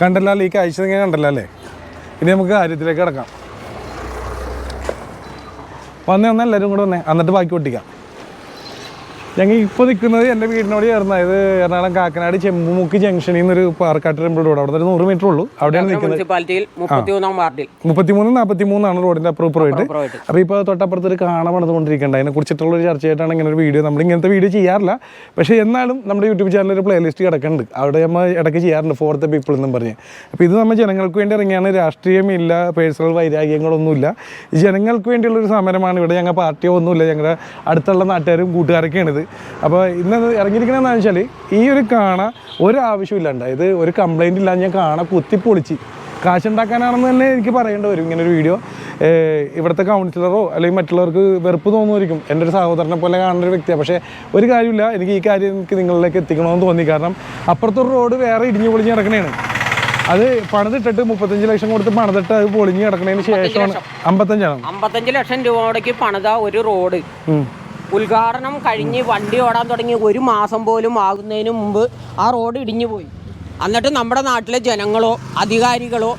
കണ്ടല്ലോ ഈ കാഴ്ച നിങ്ങൾ കണ്ടല്ലോ അല്ലേ? ഇനി നമുക്ക് കാര്യത്തിലേക്ക് കിടക്കാം. വന്നേ ഒന്നെല്ലാവരും കൂടെ വന്നേ. എന്നിട്ട് ബാക്കി പൊട്ടിക്കാം. ഞങ്ങൾ ഇപ്പോൾ നിൽക്കുന്നത് എന്റെ വീടിനോട് ചേർന്ന. ഇത് എറണാകുളം കാക്കനാട് ചെമ്പുമുക്ക് ജംഗ്ഷനിൽ നിന്നൊരു പാർക്കാട്ട് ടെമ്പിൾ റോഡ്. അവിടെ ഒരു നൂറ് മീറ്റർ ഉള്ളൂ. അവിടെയാണ് നിൽക്കുന്നത് മുപ്പത്തിമൂന്നാം നാൽപ്പത്തി മൂന്നാണ് റോഡിന്റെ അപ്രൂപ്പർ ആയിട്ട്. അപ്പോൾ ഇപ്പോൾ തൊട്ടപ്പുറത്ത് ഒരു കാണാൻ വന്നുകൊണ്ടിരിക്കേണ്ട അതിനെ കുറിച്ചിട്ടുള്ള ഒരു ചർച്ചയായിട്ടാണ് ഇങ്ങനെ ഒരു വീഡിയോ നമ്മൾ ഇങ്ങനത്തെ വീഡിയോ ചെയ്യാറില്ല. പക്ഷേ എന്നാലും നമ്മുടെ യൂട്യൂബ് ചാനലിൽ ഒരു പ്ലേലിസ്റ്റ് കിടക്കുന്നുണ്ട്. അവിടെ നമ്മൾ ഇടയ്ക്ക് ചെയ്യാറുണ്ട്. ഫോർ ദ പീപ്പിൾ എന്നും പറഞ്ഞ്. അപ്പോൾ ഇത് നമ്മൾ ജനങ്ങൾക്ക് വേണ്ടി ഇറങ്ങിയാണ്. രാഷ്ട്രീയമില്ല പേഴ്സണൽ വൈരാഗ്യങ്ങളൊന്നുമില്ല. ജനങ്ങൾക്ക് വേണ്ടിയുള്ള ഒരു സമരമാണ് ഇവിടെ ഞങ്ങൾ പാർട്ടിയോ ഒന്നുമില്ല. ഞങ്ങളുടെ അടുത്തുള്ള നാട്ടുകാരും കൂട്ടുകാരൊക്കെയാണ് ഇത് അപ്പോൾ ഇന്ന് ഇറങ്ങിയിരിക്കണമെന്ന് വെച്ചാൽ ഈ ഒരു കാണ ഒരു ആവശ്യമില്ലാണ്ട് ഇത് ഒരു കംപ്ലൈന്റ് ഇല്ലാതെ ഞാൻ കാണ കുത്തിപ്പൊളിച്ച് കാശുണ്ടാക്കാനാണെന്ന് തന്നെ എനിക്ക് പറയേണ്ടി വരും. ഇങ്ങനൊരു ഒരു വീഡിയോ ഇവിടുത്തെ കൗൺസിലറോ അല്ലെങ്കിൽ മറ്റുള്ളവർക്ക് വെറുപ്പ് തോന്നുമായിരിക്കും എന്റെ ഒരു സഹോദരനെ പോലെ കാണുന്ന ഒരു വ്യക്തിയാണ് പക്ഷേ ഒരു കാര്യമില്ല എനിക്ക് ഈ കാര്യം എനിക്ക് നിങ്ങളിലേക്ക് എത്തിക്കണമെന്ന് തോന്നി. കാരണം അപ്പുറത്തൊരു റോഡ് വേറെ ഇടിഞ്ഞു പൊളിഞ്ഞ് കിടക്കണേണ്. അത് പണിതിട്ടിട്ട് മുപ്പത്തഞ്ച് ലക്ഷം കൊടുത്ത് പണിതിട്ട് അത് പൊളിഞ്ഞ് കിടക്കണതിന് ശേഷമാണ് അമ്പത്തഞ്ചാണ്. അമ്പത്തഞ്ച് ലക്ഷം രൂപയോടേക്ക് പണിത ഒരു റോഡ്. ഉദ്ഘാടനം കഴിഞ്ഞ് വണ്ടി ഓടാൻ തുടങ്ങി ഒരു മാസം പോലും ആകുന്നതിന് മുമ്പ് ആ റോഡ് ഇടിഞ്ഞു പോയി. എന്നിട്ട് നമ്മുടെ നാട്ടിലെ ജനങ്ങളോ അധികാരികളോ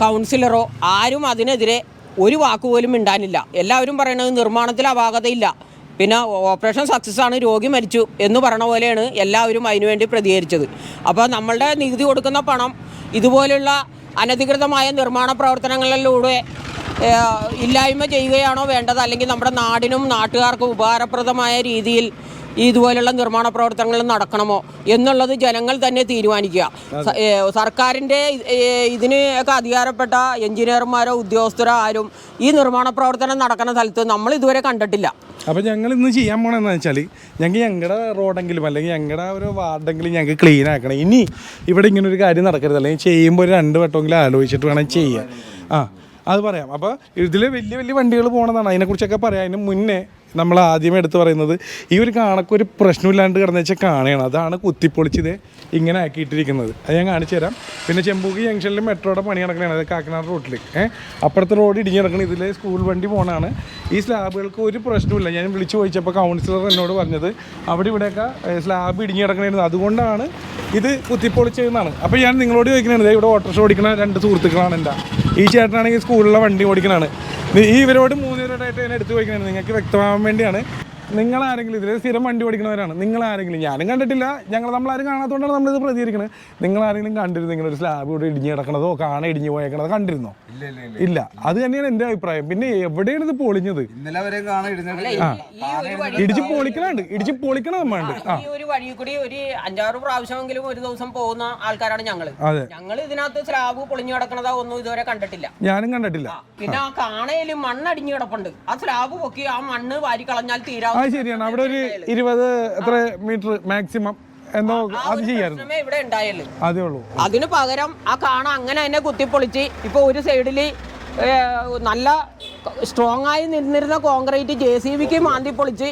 കൗൺസിലറോ ആരും അതിനെതിരെ ഒരു വാക്കുപോലും മിണ്ടാനില്ല. എല്ലാവരും പറയണത് നിർമ്മാണത്തിൽ അപാകതയില്ല. പിന്നെ ഓപ്പറേഷൻ സക്സസ് ആണ് രോഗി മരിച്ചു എന്ന് പറയണ പോലെയാണ് എല്ലാവരും അതിനുവേണ്ടി പ്രതികരിച്ചത്. അപ്പോൾ നമ്മളുടെ നികുതി കൊടുക്കുന്ന പണം ഇതുപോലുള്ള അനധികൃതമായ നിർമ്മാണ പ്രവർത്തനങ്ങളിലൂടെ ഇല്ലായ്മ ചെയ്യുകയാണോ വേണ്ടത്? അല്ലെങ്കിൽ നമ്മുടെ നാടിനും നാട്ടുകാർക്കും ഉപകാരപ്രദമായ രീതിയിൽ ഇതുപോലെയുള്ള നിർമ്മാണ പ്രവർത്തനങ്ങൾ നടക്കണമോ എന്നുള്ളത് ജനങ്ങൾ തന്നെ തീരുമാനിക്കുക. സർക്കാരിന്റെ ഇതിനൊക്കെ അധികാരപ്പെട്ട എഞ്ചിനീയർമാരോ ഉദ്യോഗസ്ഥരോ ആരും ഈ നിർമ്മാണ പ്രവർത്തനം നടക്കുന്ന സ്ഥലത്ത് നമ്മൾ ഇതുവരെ കണ്ടിട്ടില്ല. അപ്പോൾ ഞങ്ങൾ ഇന്ന് ചെയ്യാൻ പോണെന്ന് വെച്ചാൽ ഞങ്ങൾക്ക് ഞങ്ങളുടെ റോഡെങ്കിലും അല്ലെങ്കിൽ ഞങ്ങളുടെ ഒരു വാർഡെങ്കിലും ഞങ്ങൾക്ക് ക്ലീൻ ആക്കണം. ഇനി ഇവിടെ ഇങ്ങനെ ഒരു കാര്യം നടക്കരുത്. അല്ലെങ്കിൽ ചെയ്യുമ്പോൾ ഒരു രണ്ട് വട്ടമെങ്കിലും ആലോചിച്ചിട്ട് വേണം ചെയ്യാൻ. ആ അത് പറയാം. അപ്പോൾ ഇതിൽ വലിയ വലിയ വണ്ടികൾ പോകണമെന്നാണ് അതിനെക്കുറിച്ചൊക്കെ പറയാം. അതിന് മുന്നേ നമ്മൾ ആദ്യമേ എടുത്ത് പറയുന്നത് ഈ ഒരു കാണക്കൊരു പ്രശ്നമില്ലാണ്ട് കിടന്നു വെച്ചാൽ കാണുകയാണ്. അതാണ് കുത്തിപ്പൊളിച്ചത് ഇങ്ങനെ ആക്കിയിട്ടിരിക്കുന്നത്. അത് ഞാൻ കാണിച്ചു തരാം. പിന്നെ ചെമ്പൂക്ക് ജംഗ്ഷനിൽ മെട്രോയുടെ പണി നടക്കണതാണ്. അത് കാക്കനാട് റോട്ടിൽ. ഏഹ് അപ്പുറത്തെ റോഡ് ഇടിഞ്ഞ് കിടക്കണം. ഇതിലെ സ്കൂൾ വണ്ടി പോകണമാണ് ഈ സ്ലാബുകൾക്ക് ഒരു പ്രശ്നമില്ല ഞാൻ വിളിച്ചു ചോദിച്ചപ്പോൾ കൗൺസിലർ എന്നോട് പറഞ്ഞത് അവിടെ ഇവിടെയൊക്കെ സ്ലാബ് ഇടിഞ്ഞ് കിടക്കണമായിരുന്നു അതുകൊണ്ടാണ് ഇത് കുത്തിപ്പൊളിച്ചതെന്നാണ്. അപ്പോൾ ഞാൻ നിങ്ങളോട് ചോദിക്കണത് ഇവിടെ ഓട്ടോറിക്ഷ ഓടിക്കുന്ന രണ്ട് സുഹൃത്തുക്കളാണ് എന്റെ ഈ ചേട്ടനാണെങ്കിൽ സ്കൂളിലെ വണ്ടി ഓടിക്കണതാണ് ഈ ഇവരോട് മൂന്നുപേരോടായിട്ട് ഞാൻ എടുത്തു ചോദിക്കണത് നിങ്ങൾക്ക് വ്യക്തമാകാൻ വേണ്ടിയാണ്. നിങ്ങൾ ആരെങ്കിലും ഇതിൽ സ്ഥിരം വണ്ടി ഓടിക്കുന്നവരാണ്. നിങ്ങൾ ആരെങ്കിലും ഞാനും കണ്ടിട്ടില്ല. ഞങ്ങൾ നമ്മളാരും കാണാത്തതുകൊണ്ടാണ് നമ്മളിത് പ്രതികരിക്കുന്നത് നിങ്ങൾ ആരെങ്കിലും കണ്ടിരുന്നു ഇങ്ങനെ ഒരു സ്ലാബ് ഇവിടെ ഇടിഞ്ഞ് കിടക്കണതോ കാണ ഇടിഞ്ഞ് പോയേക്കണതോ കണ്ടിരുന്നോ? ഇല്ല അത് തന്നെയാണ് എന്റെ അഭിപ്രായം. പിന്നെ എവിടെയാണ് ഇത് പൊളിഞ്ഞത്? ഇന്നലെ വരെ കാണാൻ ഇടുന്നത് ഈ ഇടിച്ച് പൊളിക്കണുണ്ട് ഇടിച്ച് പൊളിക്കണ നമ്മളുണ്ട്. ഈ ഒരു വഴി കൂടി ഒരു അഞ്ചാറ് പ്രാവശ്യമെങ്കിലും ഒരു ദിവസം പോകുന്ന ആൾക്കാരാണ് ഞങ്ങൾ അതെ. ഞങ്ങൾ ഇതിനകത്ത് സ്ലാബ് പൊളിഞ്ഞു കിടക്കണതോ ഒന്നും ഇതുവരെ കണ്ടിട്ടില്ല. ഞാനും കണ്ടിട്ടില്ല. പിന്നെ ആ കാണയിൽ മണ്ണടിഞ്ഞു കിടപ്പുണ്ട്. ആ സ്ലാബ് പൊക്കി ആ മണ്ണ് വാരി കളഞ്ഞാൽ ആ തീരാവുന്ന ശരിയാണ്. അവിടെ ഒരു ഇരുപത് എത്ര മീറ്റർ മാക്സിമം എന്തോ അത് ചെയ്യായിരുന്നു ഇവിടെ അതേ ഉള്ളൂ. അതിന് പകരം ആ കാണ അങ്ങനെ തന്നെ കുത്തിപ്പൊളിച്ച് ഇപ്പൊ ഒരു സൈഡിൽ നല്ല സ്ട്രോങ് ആയി നിന്നിരുന്ന കോൺക്രീറ്റ് ജെ സി ബിക്ക് മാന്തി പൊളിച്ച്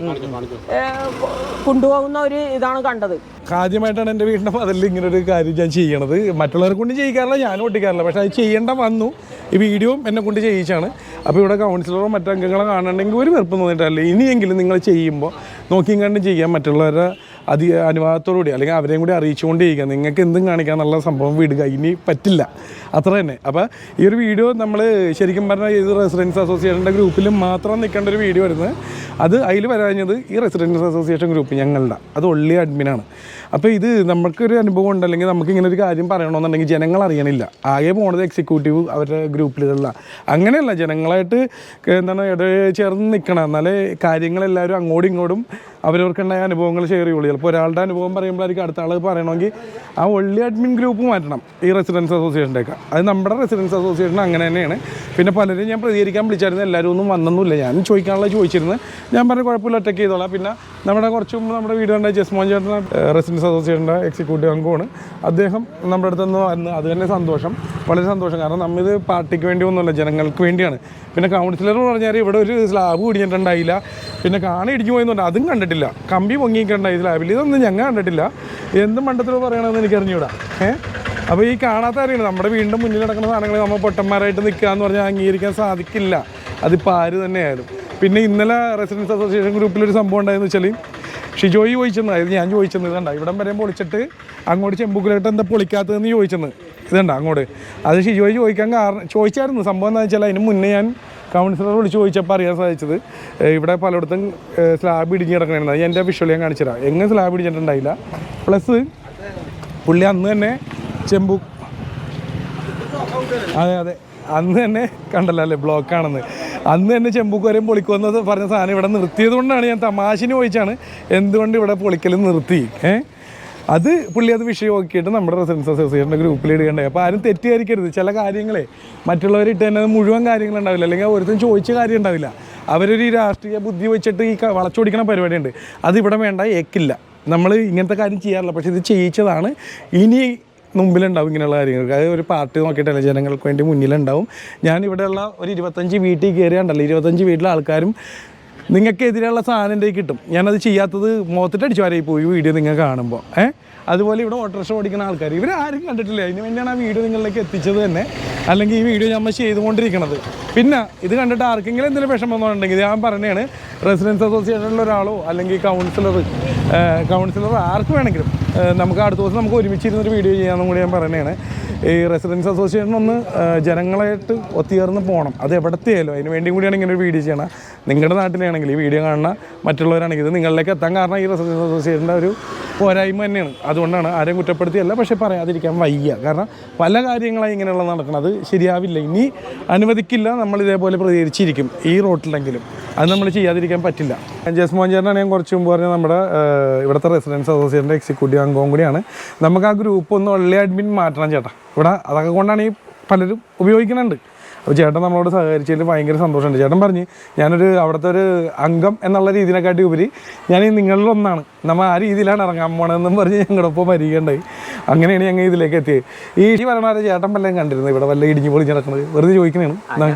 കൊണ്ടുപോകുന്ന ഒരു ഇതാണ് കണ്ടത്. ആദ്യമായിട്ടാണ് എന്റെ വീടിന്റെ മതിലിൽ ഇങ്ങനെ ഒരു കാര്യം ഞാൻ ചെയ്യണത്. മറ്റുള്ളവരെ കൊണ്ട് ചെയ്യിക്കാറില്ല ഞാനും ഒട്ടിക്കാറില്ല. പക്ഷേ അത് ചെയ്യേണ്ട വന്നു. ഈ വീഡിയോ എന്നെ കൊണ്ട് ചെയ്യിച്ചാണ്. അപ്പോൾ ഇവിടെ കൗൺസിലറോ മറ്റംഗങ്ങളോ കാണണമെങ്കിൽ ഒരു വെറുപ്പ് തോന്നിയിട്ടല്ല. ഇനിയെങ്കിലും നിങ്ങൾ ചെയ്യുമ്പോൾ നോക്കിയും കണ്ടും ചെയ്യാം മറ്റുള്ളവരുടെ അതി അനുവാദത്തോടുകൂടി അല്ലെങ്കിൽ അവരെയും കൂടി അറിയിച്ചുകൊണ്ടിരിക്കുക നിങ്ങൾക്ക് എന്തും കാണിക്കാൻ നല്ല സംഭവം വിടുക ഇനി പറ്റില്ല. അത്ര തന്നെ. അപ്പോൾ ഈ ഒരു വീഡിയോ നമ്മൾ ശരിക്കും പറഞ്ഞാൽ ഇത് റെസിഡൻസ് അസോസിയേഷന്റെ ഗ്രൂപ്പിൽ മാത്രം നിൽക്കേണ്ട ഒരു വീഡിയോ വരുന്നത് അത് അതിൽ വരാഞ്ഞത് ഈ റെസിഡൻസ് അസോസിയേഷൻ ഗ്രൂപ്പ് ഞങ്ങളുടെ. അത് ഒള്ളി അഡ്മിനാണ് അപ്പോൾ ഇത് നമുക്കൊരു അനുഭവം ഉണ്ട്. അല്ലെങ്കിൽ നമുക്ക് ഇങ്ങനെ ഒരു കാര്യം പറയണമെന്നുണ്ടെങ്കിൽ ജനങ്ങൾ അറിയണില്ല. ആകെ പോണത് എക്സിക്യൂട്ടീവ് അവരുടെ ഗ്രൂപ്പിലുള്ള അങ്ങനെയല്ല ജനങ്ങളായിട്ട് എന്താണ് ഇട ചേർന്ന് നിൽക്കണം എന്നാലേ കാര്യങ്ങളെല്ലാവരും അങ്ങോട്ടും ഇങ്ങോട്ടും അവരവർക്കുണ്ടായ അനുഭവങ്ങൾ ഷെയർ ചെയ്യുള്ളൂ. ചിലപ്പോൾ ഒരാളുടെ അനുഭവം പറയുമ്പോഴായിരിക്കും അടുത്ത ആൾ പറയണമെങ്കിൽ ആ ഒള്ളി അഡ്മിൻ ഗ്രൂപ്പ് മാറ്റണം ഈ റെസിഡൻസ് അസോസിയേഷന്റെയൊക്കെ അത് നമ്മുടെ റെസിഡൻസ് അസോസിയേഷൻ അങ്ങനെ തന്നെയാണ്. പിന്നെ പലരും ഞാൻ പ്രതികരിക്കാൻ വിളിച്ചായിരുന്നു എല്ലാവരും ഒന്നും വന്നൊന്നുമില്ല. ഞാൻ ചോദിക്കാനുള്ള ചോദിച്ചിരുന്നു ഞാൻ പറഞ്ഞ കുഴപ്പമില്ല ഒറ്റയ്ക്ക് ചെയ്തോളാം. പിന്നെ നമ്മുടെ കുറച്ച് നമ്മുടെ വീട് കണ്ട ജസ്മോൻ ചേട്ടൻ റെസിഡൻസ് അസോസിയേഷന്റെ എക്സിക്യൂട്ടീവ് അംഗമാണ് അദ്ദേഹം നമ്മുടെ അടുത്ത് നിന്ന് വന്ന് അത് തന്നെ സന്തോഷം വളരെ സന്തോഷം. കാരണം നമ്മിത് പാർട്ടിക്ക് വേണ്ടി ഒന്നുമല്ല ജനങ്ങൾക്ക് വേണ്ടിയാണ്. പിന്നെ കൗൺസിലർ പറഞ്ഞാൽ ഇവിടെ ഒരു സ്ലാബ് കുടിഞ്ഞിട്ടുണ്ടായില്ല. പിന്നെ കാണി ഇടിഞ്ഞു പോയെന്നുണ്ട്. അതും കണ്ടിട്ടില്ല. കമ്പി പൊങ്ങിയിട്ടുണ്ടായി സ്ലാബിൽ ഇതൊന്നും ഞങ്ങൾ കണ്ടിട്ടില്ല. എന്ത് മണ്ടത്തിലോ പറയണമെന്ന് എനിക്ക് അറിഞ്ഞൂടാ ഏഹ് അപ്പോൾ ഈ കാണാത്ത കാര്യങ്ങൾ നമ്മുടെ വീണ്ടും മുന്നിൽ നടക്കുന്ന സാധനങ്ങൾ നമ്മൾ പൊട്ടന്മാരായിട്ട് നിൽക്കുക എന്ന് പറഞ്ഞാൽ അംഗീകരിക്കാൻ സാധിക്കില്ല. അതിപ്പോൾ ആര് തന്നെയായാലും. പിന്നെ ഇന്നലെ റെസിഡൻസ് അസോസിയേഷൻ ഗ്രൂപ്പിൽ ഒരു സംഭവം ഉണ്ടായെന്ന് വെച്ചാൽ ഷിജോയി ചോദിച്ചെന്ന് അതായത് ഞാൻ ചോദിച്ചെന്ന് ഇതണ്ട ഇവിടം വരെ പൊളിച്ചിട്ട് അങ്ങോട്ട് ചെമ്പുക്കിലോട്ട് എന്താ പൊളിക്കാത്തതെന്ന് ചോദിച്ചെന്ന്. ഇതണ്ട അങ്ങോട്ട്. അത് ഷിജോയി ചോദിക്കാൻ കാരണം ചോദിച്ചായിരുന്നു. സംഭവം എന്താ വെച്ചാൽ അതിന് മുന്നേ ഞാൻ കൗൺസിലർ വിളിച്ച് ചോദിച്ചപ്പോൾ അറിയാൻ സാധിച്ചത് ഇവിടെ പലയിടത്തും സ്ലാബ് ഇടിഞ്ഞ് കിടക്കണമായിരുന്നു അത് എന്റെ വിഷ്വൽ ഞാൻ കാണിച്ചു തരാം. എങ്ങനെ സ്ലാബ് ഇടിഞ്ഞിട്ടുണ്ടായില്ല. പ്ലസ് പുള്ളി അന്ന് തന്നെ ചെമ്പു. അതെ അതെ. അന്ന് തന്നെ കണ്ടല്ലോ അല്ലേ ബ്ലോക്കാണെന്ന്. അന്ന് തന്നെ ചെമ്പൂക്ക് വരെയും പൊളിക്കുമെന്ന് പറഞ്ഞ സാധനം ഇവിടെ നിർത്തിയത് കൊണ്ടാണ് ഞാൻ തമാശിന് ചോദിച്ചാണ് എന്തുകൊണ്ട് ഇവിടെ പൊളിക്കൽ നിർത്തി? ഏ? അത് പുള്ളി അത് വിഷയമാക്കിയിട്ട് നമ്മുടെ റെസിഡൻസ് അസോസിയേഷന്റെ ഗ്രൂപ്പിൽ ഇടുകയുണ്ടായി. അപ്പോൾ ആരും തെറ്റിദ്ധരിക്കരുത്. ചില കാര്യങ്ങളെ മറ്റുള്ളവർ ഇട്ട് തന്നെ മുഴുവൻ കാര്യങ്ങളുണ്ടാവില്ല അല്ലെങ്കിൽ ഒരുത്തും ചോദിച്ച കാര്യം ഉണ്ടാവില്ല. അവരൊരു രാഷ്ട്രീയ ബുദ്ധി വെച്ചിട്ട് ഈ വളച്ചോടിക്കണ പരിപാടിയുണ്ട്. അതിവിടെ വേണ്ട ഏക്കില്ല. നമ്മൾ ഇങ്ങനത്തെ കാര്യം ചെയ്യാറില്ല. പക്ഷേ ഇത് ചെയ്യിച്ചതാണ്. ഇനി മുമ്പിലുണ്ടാവും ഇങ്ങനെയുള്ള കാര്യങ്ങൾ അതായത് ഒരു പാർട്ടി നോക്കിയിട്ടല്ല ജനങ്ങൾക്ക് വേണ്ടി മുന്നിലുണ്ടാവും. ഞാൻ ഇവിടെയുള്ള ഒരു ഇരുപത്തഞ്ച് വീട്ടിൽ കയറിയാണ്ടല്ലോ. ഇരുപത്തഞ്ച് വീട്ടിലെ ആൾക്കാരും നിങ്ങൾക്കെതിരെയുള്ള സാധനം എന്റെ കിട്ടും. ഞാനത് ചെയ്യാത്തത് മുഖത്തിട്ടടിച്ചു വരെ പോയി വീഡിയോ നിങ്ങൾ കാണുമ്പോൾ. ഏഹ് അതുപോലെ ഇവിടെ ഓട്ടോറിക്ഷ ഓടിക്കുന്ന ആൾക്കാർ. ഇവർ ആരും കണ്ടിട്ടില്ല. അതിന് വേണ്ടിയാണ് ആ വീഡിയോ നിങ്ങളിലേക്ക് എത്തിച്ചത് തന്നെ. അല്ലെങ്കിൽ ഈ വീഡിയോ നമ്മൾ ചെയ്തുകൊണ്ടിരിക്കുന്നത് പിന്നെ ഇത് കണ്ടിട്ട് ആർക്കെങ്കിലും എന്തെങ്കിലും വിഷമം വന്നിട്ടുണ്ടെങ്കിൽ ഞാൻ പറഞ്ഞതാണ് റെസിഡൻസ് അസോസിയേഷനിലെ ഒരാളോ അല്ലെങ്കിൽ കൗൺസിലർ കൗൺസിലർ ആർക്ക് വേണമെങ്കിലും നമുക്ക് അടുത്ത ദിവസം നമുക്ക് ഒരുമിച്ചിരുന്നൊരു വീഡിയോ ചെയ്യാമെന്നും കൂടി ഞാൻ പറയുന്നതാണ്. ഈ റെസിഡൻസ് അസോസിയേഷൻ ഒന്ന് ജനങ്ങളായിട്ട് ഒത്തുചേർന്ന് പോകണം. അത് എവിടത്തെയായാലും അതിന് വേണ്ടി കൂടിയാണ് ഇങ്ങനെ ഒരു വീഡിയോ ചെയ്യണം. നിങ്ങളുടെ നാട്ടിലാണെങ്കിൽ ഈ വീഡിയോ കാണുന്ന മറ്റുള്ളവരാണെങ്കിൽ ഇത് നിങ്ങളിലേക്ക് എത്താൻ കാരണം ഈ റെസിഡൻസ് അസോസിയേഷന്റെ ഒരു പോരായ്മ തന്നെയാണ്. അതുകൊണ്ടാണ് ആരെയും കുറ്റപ്പെടുത്തിയല്ല പക്ഷേ പറയാതിരിക്കാൻ വയ്യ. കാരണം പല കാര്യങ്ങളായി ഇങ്ങനെയുള്ള നടക്കുന്നത് ശരിയാവില്ല. ഇനി അനുവദിക്കില്ല നമ്മൾ ഇതേപോലെ പ്രതികരിച്ചിരിക്കും. ഈ റോട്ടിലെങ്കിലും. അത് നമ്മൾ ചെയ്യാതിരിക്കാൻ പറ്റില്ല. ജസ്മോൻ ചേട്ടനാണ് ഞാൻ കുറച്ച് മുമ്പ് പറഞ്ഞ നമ്മുടെ ഇവിടുത്തെ റെസിഡൻസ് അസോസിയേഷന്റെ എക്സിക്യൂട്ടീവ് അംഗവും കൂടിയാണ്. നമുക്ക് ആ ഗ്രൂപ്പ് ഒന്ന് ഒള്ളി അഡ്മിൻ മാറ്റണം ചേട്ടാ. ഇവിടെ അതൊക്കെ കൊണ്ടാണ് ഈ പലരും ഉപയോഗിക്കുന്നുണ്ട്. അപ്പോൾ ചേട്ടൻ നമ്മളോട് സഹകരിച്ചതിൽ ഭയങ്കര സന്തോഷമുണ്ട്. ചേട്ടൻ പറഞ്ഞ് ഞാനൊരു അവിടുത്തെ ഒരു അംഗം എന്നുള്ള രീതിയിനെക്കാട്ടി ഉപരി ഞാൻ ഈ നിങ്ങളിൽ ഒന്നാണ്. നമ്മൾ ആ രീതിയിലാണ് ഇറങ്ങാൻ പോണതെന്നും പറഞ്ഞ് ഞങ്ങളുടെ ഒപ്പം വരികയുണ്ടായി. അങ്ങനെയാണ് ഞങ്ങൾ ഇതിലേക്ക് എത്തിയത്. ഈ ഈ വരണവരെ ചേട്ടൻ വല്ലതും കണ്ടിരുന്നു? ഇവിടെ വല്ല ഇടിഞ്ഞു പൊളിഞ്ഞ് നടക്കുന്നത് വെറുതെ ചോദിക്കുന്നതാണ് പറഞ്ഞ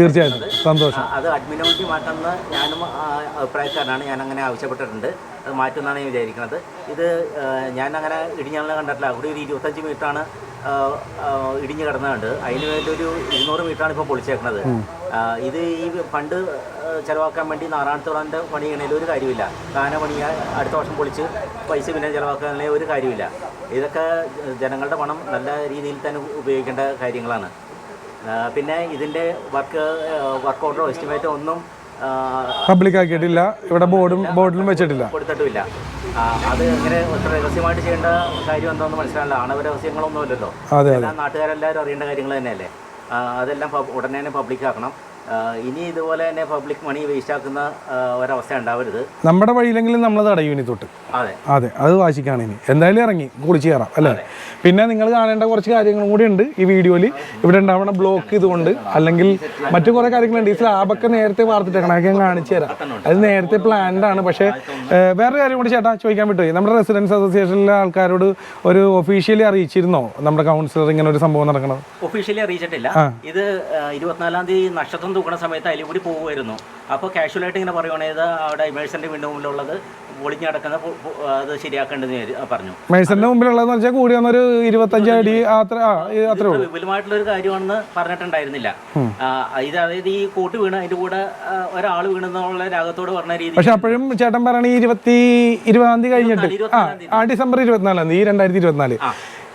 തീർച്ചയായിട്ടും. സന്തോഷം. അത് അഡ്മിനോമിറ്റി മാറ്റം ഞാനും അഭിപ്രായക്കാരനാണ്. ഞാൻ അങ്ങനെ ആവശ്യപ്പെട്ടിട്ടുണ്ട്. അത് മാറ്റുമെന്നാണ് ഞാൻ വിചാരിക്കുന്നത്. ഇത് ഞാൻ അങ്ങനെ ഇടിഞ്ഞാളിനെ കണ്ടിട്ടില്ല. അവിടെ ഒരു ഇരുപത്തഞ്ച് മീറ്ററാണ് ഇടിഞ്ഞ് കിടന്നുണ്ട് അതിന് വേണ്ടി ഒരു ഇരുന്നൂറ് മീറ്ററാണ് ഇപ്പോൾ പൊളിച്ചേക്കുന്നത് ഇത് ഈ ഫണ്ട് ചിലവാക്കാൻ വേണ്ടി നാറാണത്തോളന്റെ പണി ചെയ്യണേലും ഒരു കാര്യമില്ല. താനെ പണി അടുത്ത വർഷം പൊളിച്ച് പൈസ പിന്നെ ചിലവാക്കാനുള്ള ഒരു കാര്യമില്ല. ഇതൊക്കെ ജനങ്ങളുടെ പണം നല്ല രീതിയിൽ തന്നെ ഉപയോഗിക്കേണ്ട കാര്യങ്ങളാണ്. പിന്നെ ഇതിന്റെ വർക്ക് വർക്ക് ഓർഡറോ എസ്റ്റിമേറ്റോ ഒന്നും പബ്ലിക് ആക്കിയിട്ടില്ല. ഇവിടെ ബോർഡും ബോർഡിലും വെച്ചിട്ടില്ല. കൊടുത്തിട്ടുമില്ല. അത് ഇങ്ങനെ രഹസ്യമായിട്ട് ചെയ്യേണ്ട കാര്യം എന്താണെന്ന് മനസ്സിലാവില്ല ആണവ രഹസ്യങ്ങളൊന്നുമില്ലല്ലോ. അതെ നാട്ടുകാരെല്ലാവരും അറിയേണ്ട കാര്യങ്ങൾ തന്നെയല്ലേ? അതെല്ലാം ഉടനെ തന്നെ പബ്ലിക് ആക്കണം. ഇനി ഇതുപോലെ തന്നെ പബ്ലിക് മണി വേസ്റ്റ് ആക്കുന്ന ഒരവസ്ഥ ഉണ്ടാവരുത്. നമ്മുടെ വഴിയിലെങ്കിലും നമ്മൾ തടയും ഇനി തൊട്ട്. അതെ. അതെ അത് വാശിക്കാണ് ഇനി. എന്തായാലും ഇറങ്ങി കുളിച്ച് കയറാം അല്ലേ? പിന്നെ നിങ്ങൾ കാണേണ്ട കുറച്ച് കാര്യങ്ങളും കൂടി ഉണ്ട് ഈ വീഡിയോയിൽ. ഇവിടെ ഉണ്ടാവണ ബ്ലോക്ക് ഇതുകൊണ്ട് അല്ലെങ്കിൽ മറ്റു കുറേ കാര്യങ്ങളുണ്ട്. ഈ സ്ലാബൊക്കെ നേരത്തെ വാർത്തിട്ടേക്കണം. അതൊക്കെ ഞാൻ കാണിച്ചു തരാം. അത് നേരത്തെ പ്ലാൻഡ് ആണ്. പക്ഷേ വേറെ വേറൊരു കാര്യം കൂടി ചേട്ടാ ചോദിക്കാൻ പറ്റുമോ? നമ്മുടെ റെസിഡൻസ് അസോസിയേഷനിലെ ആൾക്കാരോട് ഒരു ഒഫീഷ്യലി അറിയിച്ചിരുന്നോ? നമ്മുടെ കൗൺസിലർ ഇങ്ങനെ ഒരു സംഭവം നടക്കണം ഒഫീഷ്യലി അറിയിച്ചിട്ടില്ല. ഇത് ഇരുപത്തിനാലാം തീയതി നക്ഷത്രം തൂക്കണ സമയത്ത് അതിൽ കൂടി പോകുമായിരുന്നു അപ്പോൾ കാഷ്വലായിട്ട് ഇങ്ങനെ പറയുവാണെങ്കിൽ അവിടെ ഇമേഴ്സന്റെ വീണ്ടും മുമ്പിലുള്ളത് പൊളിഞ്ഞ് കിടക്കുന്ന അത് ശരിയാക്കേണ്ടതെന്ന് വിചാരി- പറഞ്ഞു. മേഴ്സന്റെ മുമ്പിലുള്ളതെന്ന് വെച്ചാൽ കൂടി വന്നൊരു ഇരുപത്തഞ്ച് അടി അത്ര അത്രേ ഉള്ളൂ. വിപുലമായിട്ടുള്ള ഒരു കാര്യമാണെന്ന് പറഞ്ഞിട്ടുണ്ടായിരുന്നില്ല. ഇത് അതായത് ഈ കൂട്ട് വീണ് അതിന്റെ കൂടെ ഒരാൾ വീണെന്നുള്ള രാഗത്തോട് പറഞ്ഞ രീതി പക്ഷെ അപ്പോഴും ചേട്ടൻ പറയണ ഈ ഇരുപത്തി ഇരുപതാം തീയതി കഴിഞ്ഞിട്ട്. ആ ഡിസംബർ ഇരുപത്തിനാലാം തീയതി രണ്ടായിരത്തി ഇരുപത്തിനാല്.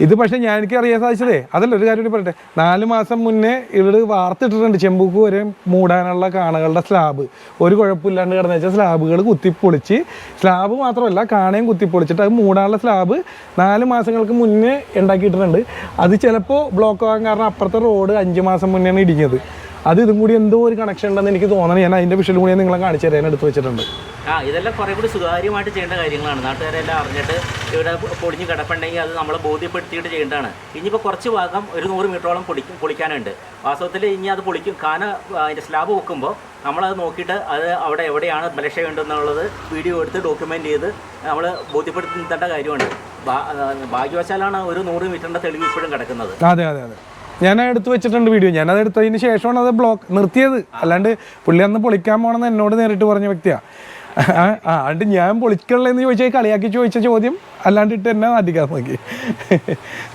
ഇത് പക്ഷേ ഞാൻ എനിക്ക് അറിയാൻ സാധിച്ചതേ അതല്ല ഒരു കാര്യം പറയട്ടെ. നാല് മാസം മുന്നേ ഇവിടെ വാർത്തിട്ടിട്ടുണ്ട് ചെമ്പൂക്ക് വരെ മൂടാനുള്ള കാണകളുടെ സ്ലാബ്. ഒരു കുഴപ്പമില്ലാണ്ട് കിടന്നു വെച്ചാൽ സ്ലാബുകൾ കുത്തിപ്പൊളിച്ച് സ്ലാബ് മാത്രമല്ല കാണയും കുത്തിപ്പൊളിച്ചിട്ട് അത് മൂടാനുള്ള സ്ലാബ് നാല് മാസങ്ങൾക്ക് മുന്നേ ഉണ്ടാക്കിയിട്ടുണ്ട്. അത് ചിലപ്പോൾ ബ്ലോക്ക് ആകാൻ കാരണം അപ്പുറത്തെ റോഡ് അഞ്ച് മാസം മുന്നെയാണ് ഇടിഞ്ഞത്. അത് ഇതും കൂടി എന്തോ ഒരു കണക്ഷൻ ഉണ്ടെന്ന് എനിക്ക് തോന്നണം. ഞാൻ അതിന്റെ വിഷയം കൂടി നിങ്ങളെ കാണിച്ചു തരാൻ എടുത്തു വെച്ചിട്ടുണ്ട്. ആ ഇതെല്ലാം കുറെ കൂടി സുതാര്യമായിട്ട് ചെയ്യേണ്ട കാര്യങ്ങളാണ്. നാട്ടുകാരെല്ലാം അറിഞ്ഞിട്ട് ഇവിടെ പൊളിഞ്ഞ് കിടപ്പുണ്ടെങ്കിൽ അത് നമ്മളെ ബോധ്യപ്പെടുത്തിയിട്ട് ചെയ്യേണ്ടതാണ്. ഇനിയിപ്പോൾ കുറച്ച് ഭാഗം ഒരു നൂറ് മീറ്ററോളം പൊളിക്കും പൊളിക്കാനുണ്ട്. വാസ്തവത്തിൽ ഇനി അത് പൊളിക്കും. കാന അതിന്റെ സ്ലാബ് വെക്കുമ്പോൾ നമ്മളത് നോക്കിയിട്ട് അത് അവിടെ എവിടെയാണ് ബലക്ഷയുണ്ടെന്നുള്ളത് വീഡിയോ എടുത്ത് ഡോക്യുമെന്റ് ചെയ്ത് നമ്മൾ ബോധ്യപ്പെടുത്തേണ്ട കാര്യമുണ്ട് ഭാഗ്യവശാലാണ് ഒരു നൂറ് മീറ്ററിന്റെ തെളിവ് ഇപ്പോഴും കിടക്കുന്നത്. അതെ അതെ അതെ. ഞാൻ എടുത്തു വെച്ചിട്ടുണ്ട് വീഡിയോ ഞാൻ അത് എടുത്തതിന് ശേഷമാണ് അത് ബ്ലോക്ക് നിർത്തിയത്. അല്ലാണ്ട് പുള്ളി അന്ന് പൊളിക്കാൻ പോകണമെന്ന് എന്നോട് നേരിട്ട് പറഞ്ഞ വ്യക്തിയാണ് അതുകൊണ്ട് ഞാൻ പൊളിക്കണില്ലെന്ന് ചോദിച്ചാൽ കളിയാക്കി ചോദിച്ച ചോദ്യം അല്ലാണ്ടിട്ട് എന്നെ അടിക്കാൻ നോക്കി.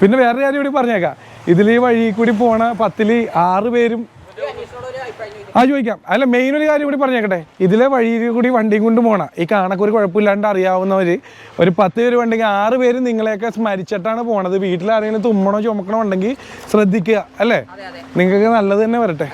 പിന്നെ വേറെ കാര്യം കൂടി പറഞ്ഞേക്കാം. ഇതിൽ ഈ വഴി കൂടി പോണ പത്തിൽ ആറ് പേരും ഒരു അന്വേഷണത്തോട് ഒരു അഭിപ്രായം ചോദിക്കട്ടെ? ആ ചോദിക്കാം. അല്ല മെയിൻ ഒരു കാര്യം കൂടി പറഞ്ഞേക്കട്ടെ. ഇതിലെ വഴിയിൽ കൂടി വണ്ടിയും കൊണ്ട് പോകണം ഈ കാണക്കൊരു കുഴപ്പമില്ലാണ്ട് അറിയാവുന്നവർ ഒരു പത്ത് പേര് ഉണ്ടെങ്കിൽ ആറ് പേര് നിങ്ങളെയൊക്കെ സ്മരിച്ചിട്ടാണ് പോണത്. വീട്ടിൽ ആരെങ്കിലും തുമ്മണോ ചുമക്കണോ ഉണ്ടെങ്കിൽ ശ്രദ്ധിക്കുക അല്ലേ? നിങ്ങൾക്ക് നല്ലത് തന്നെ വരട്ടെ.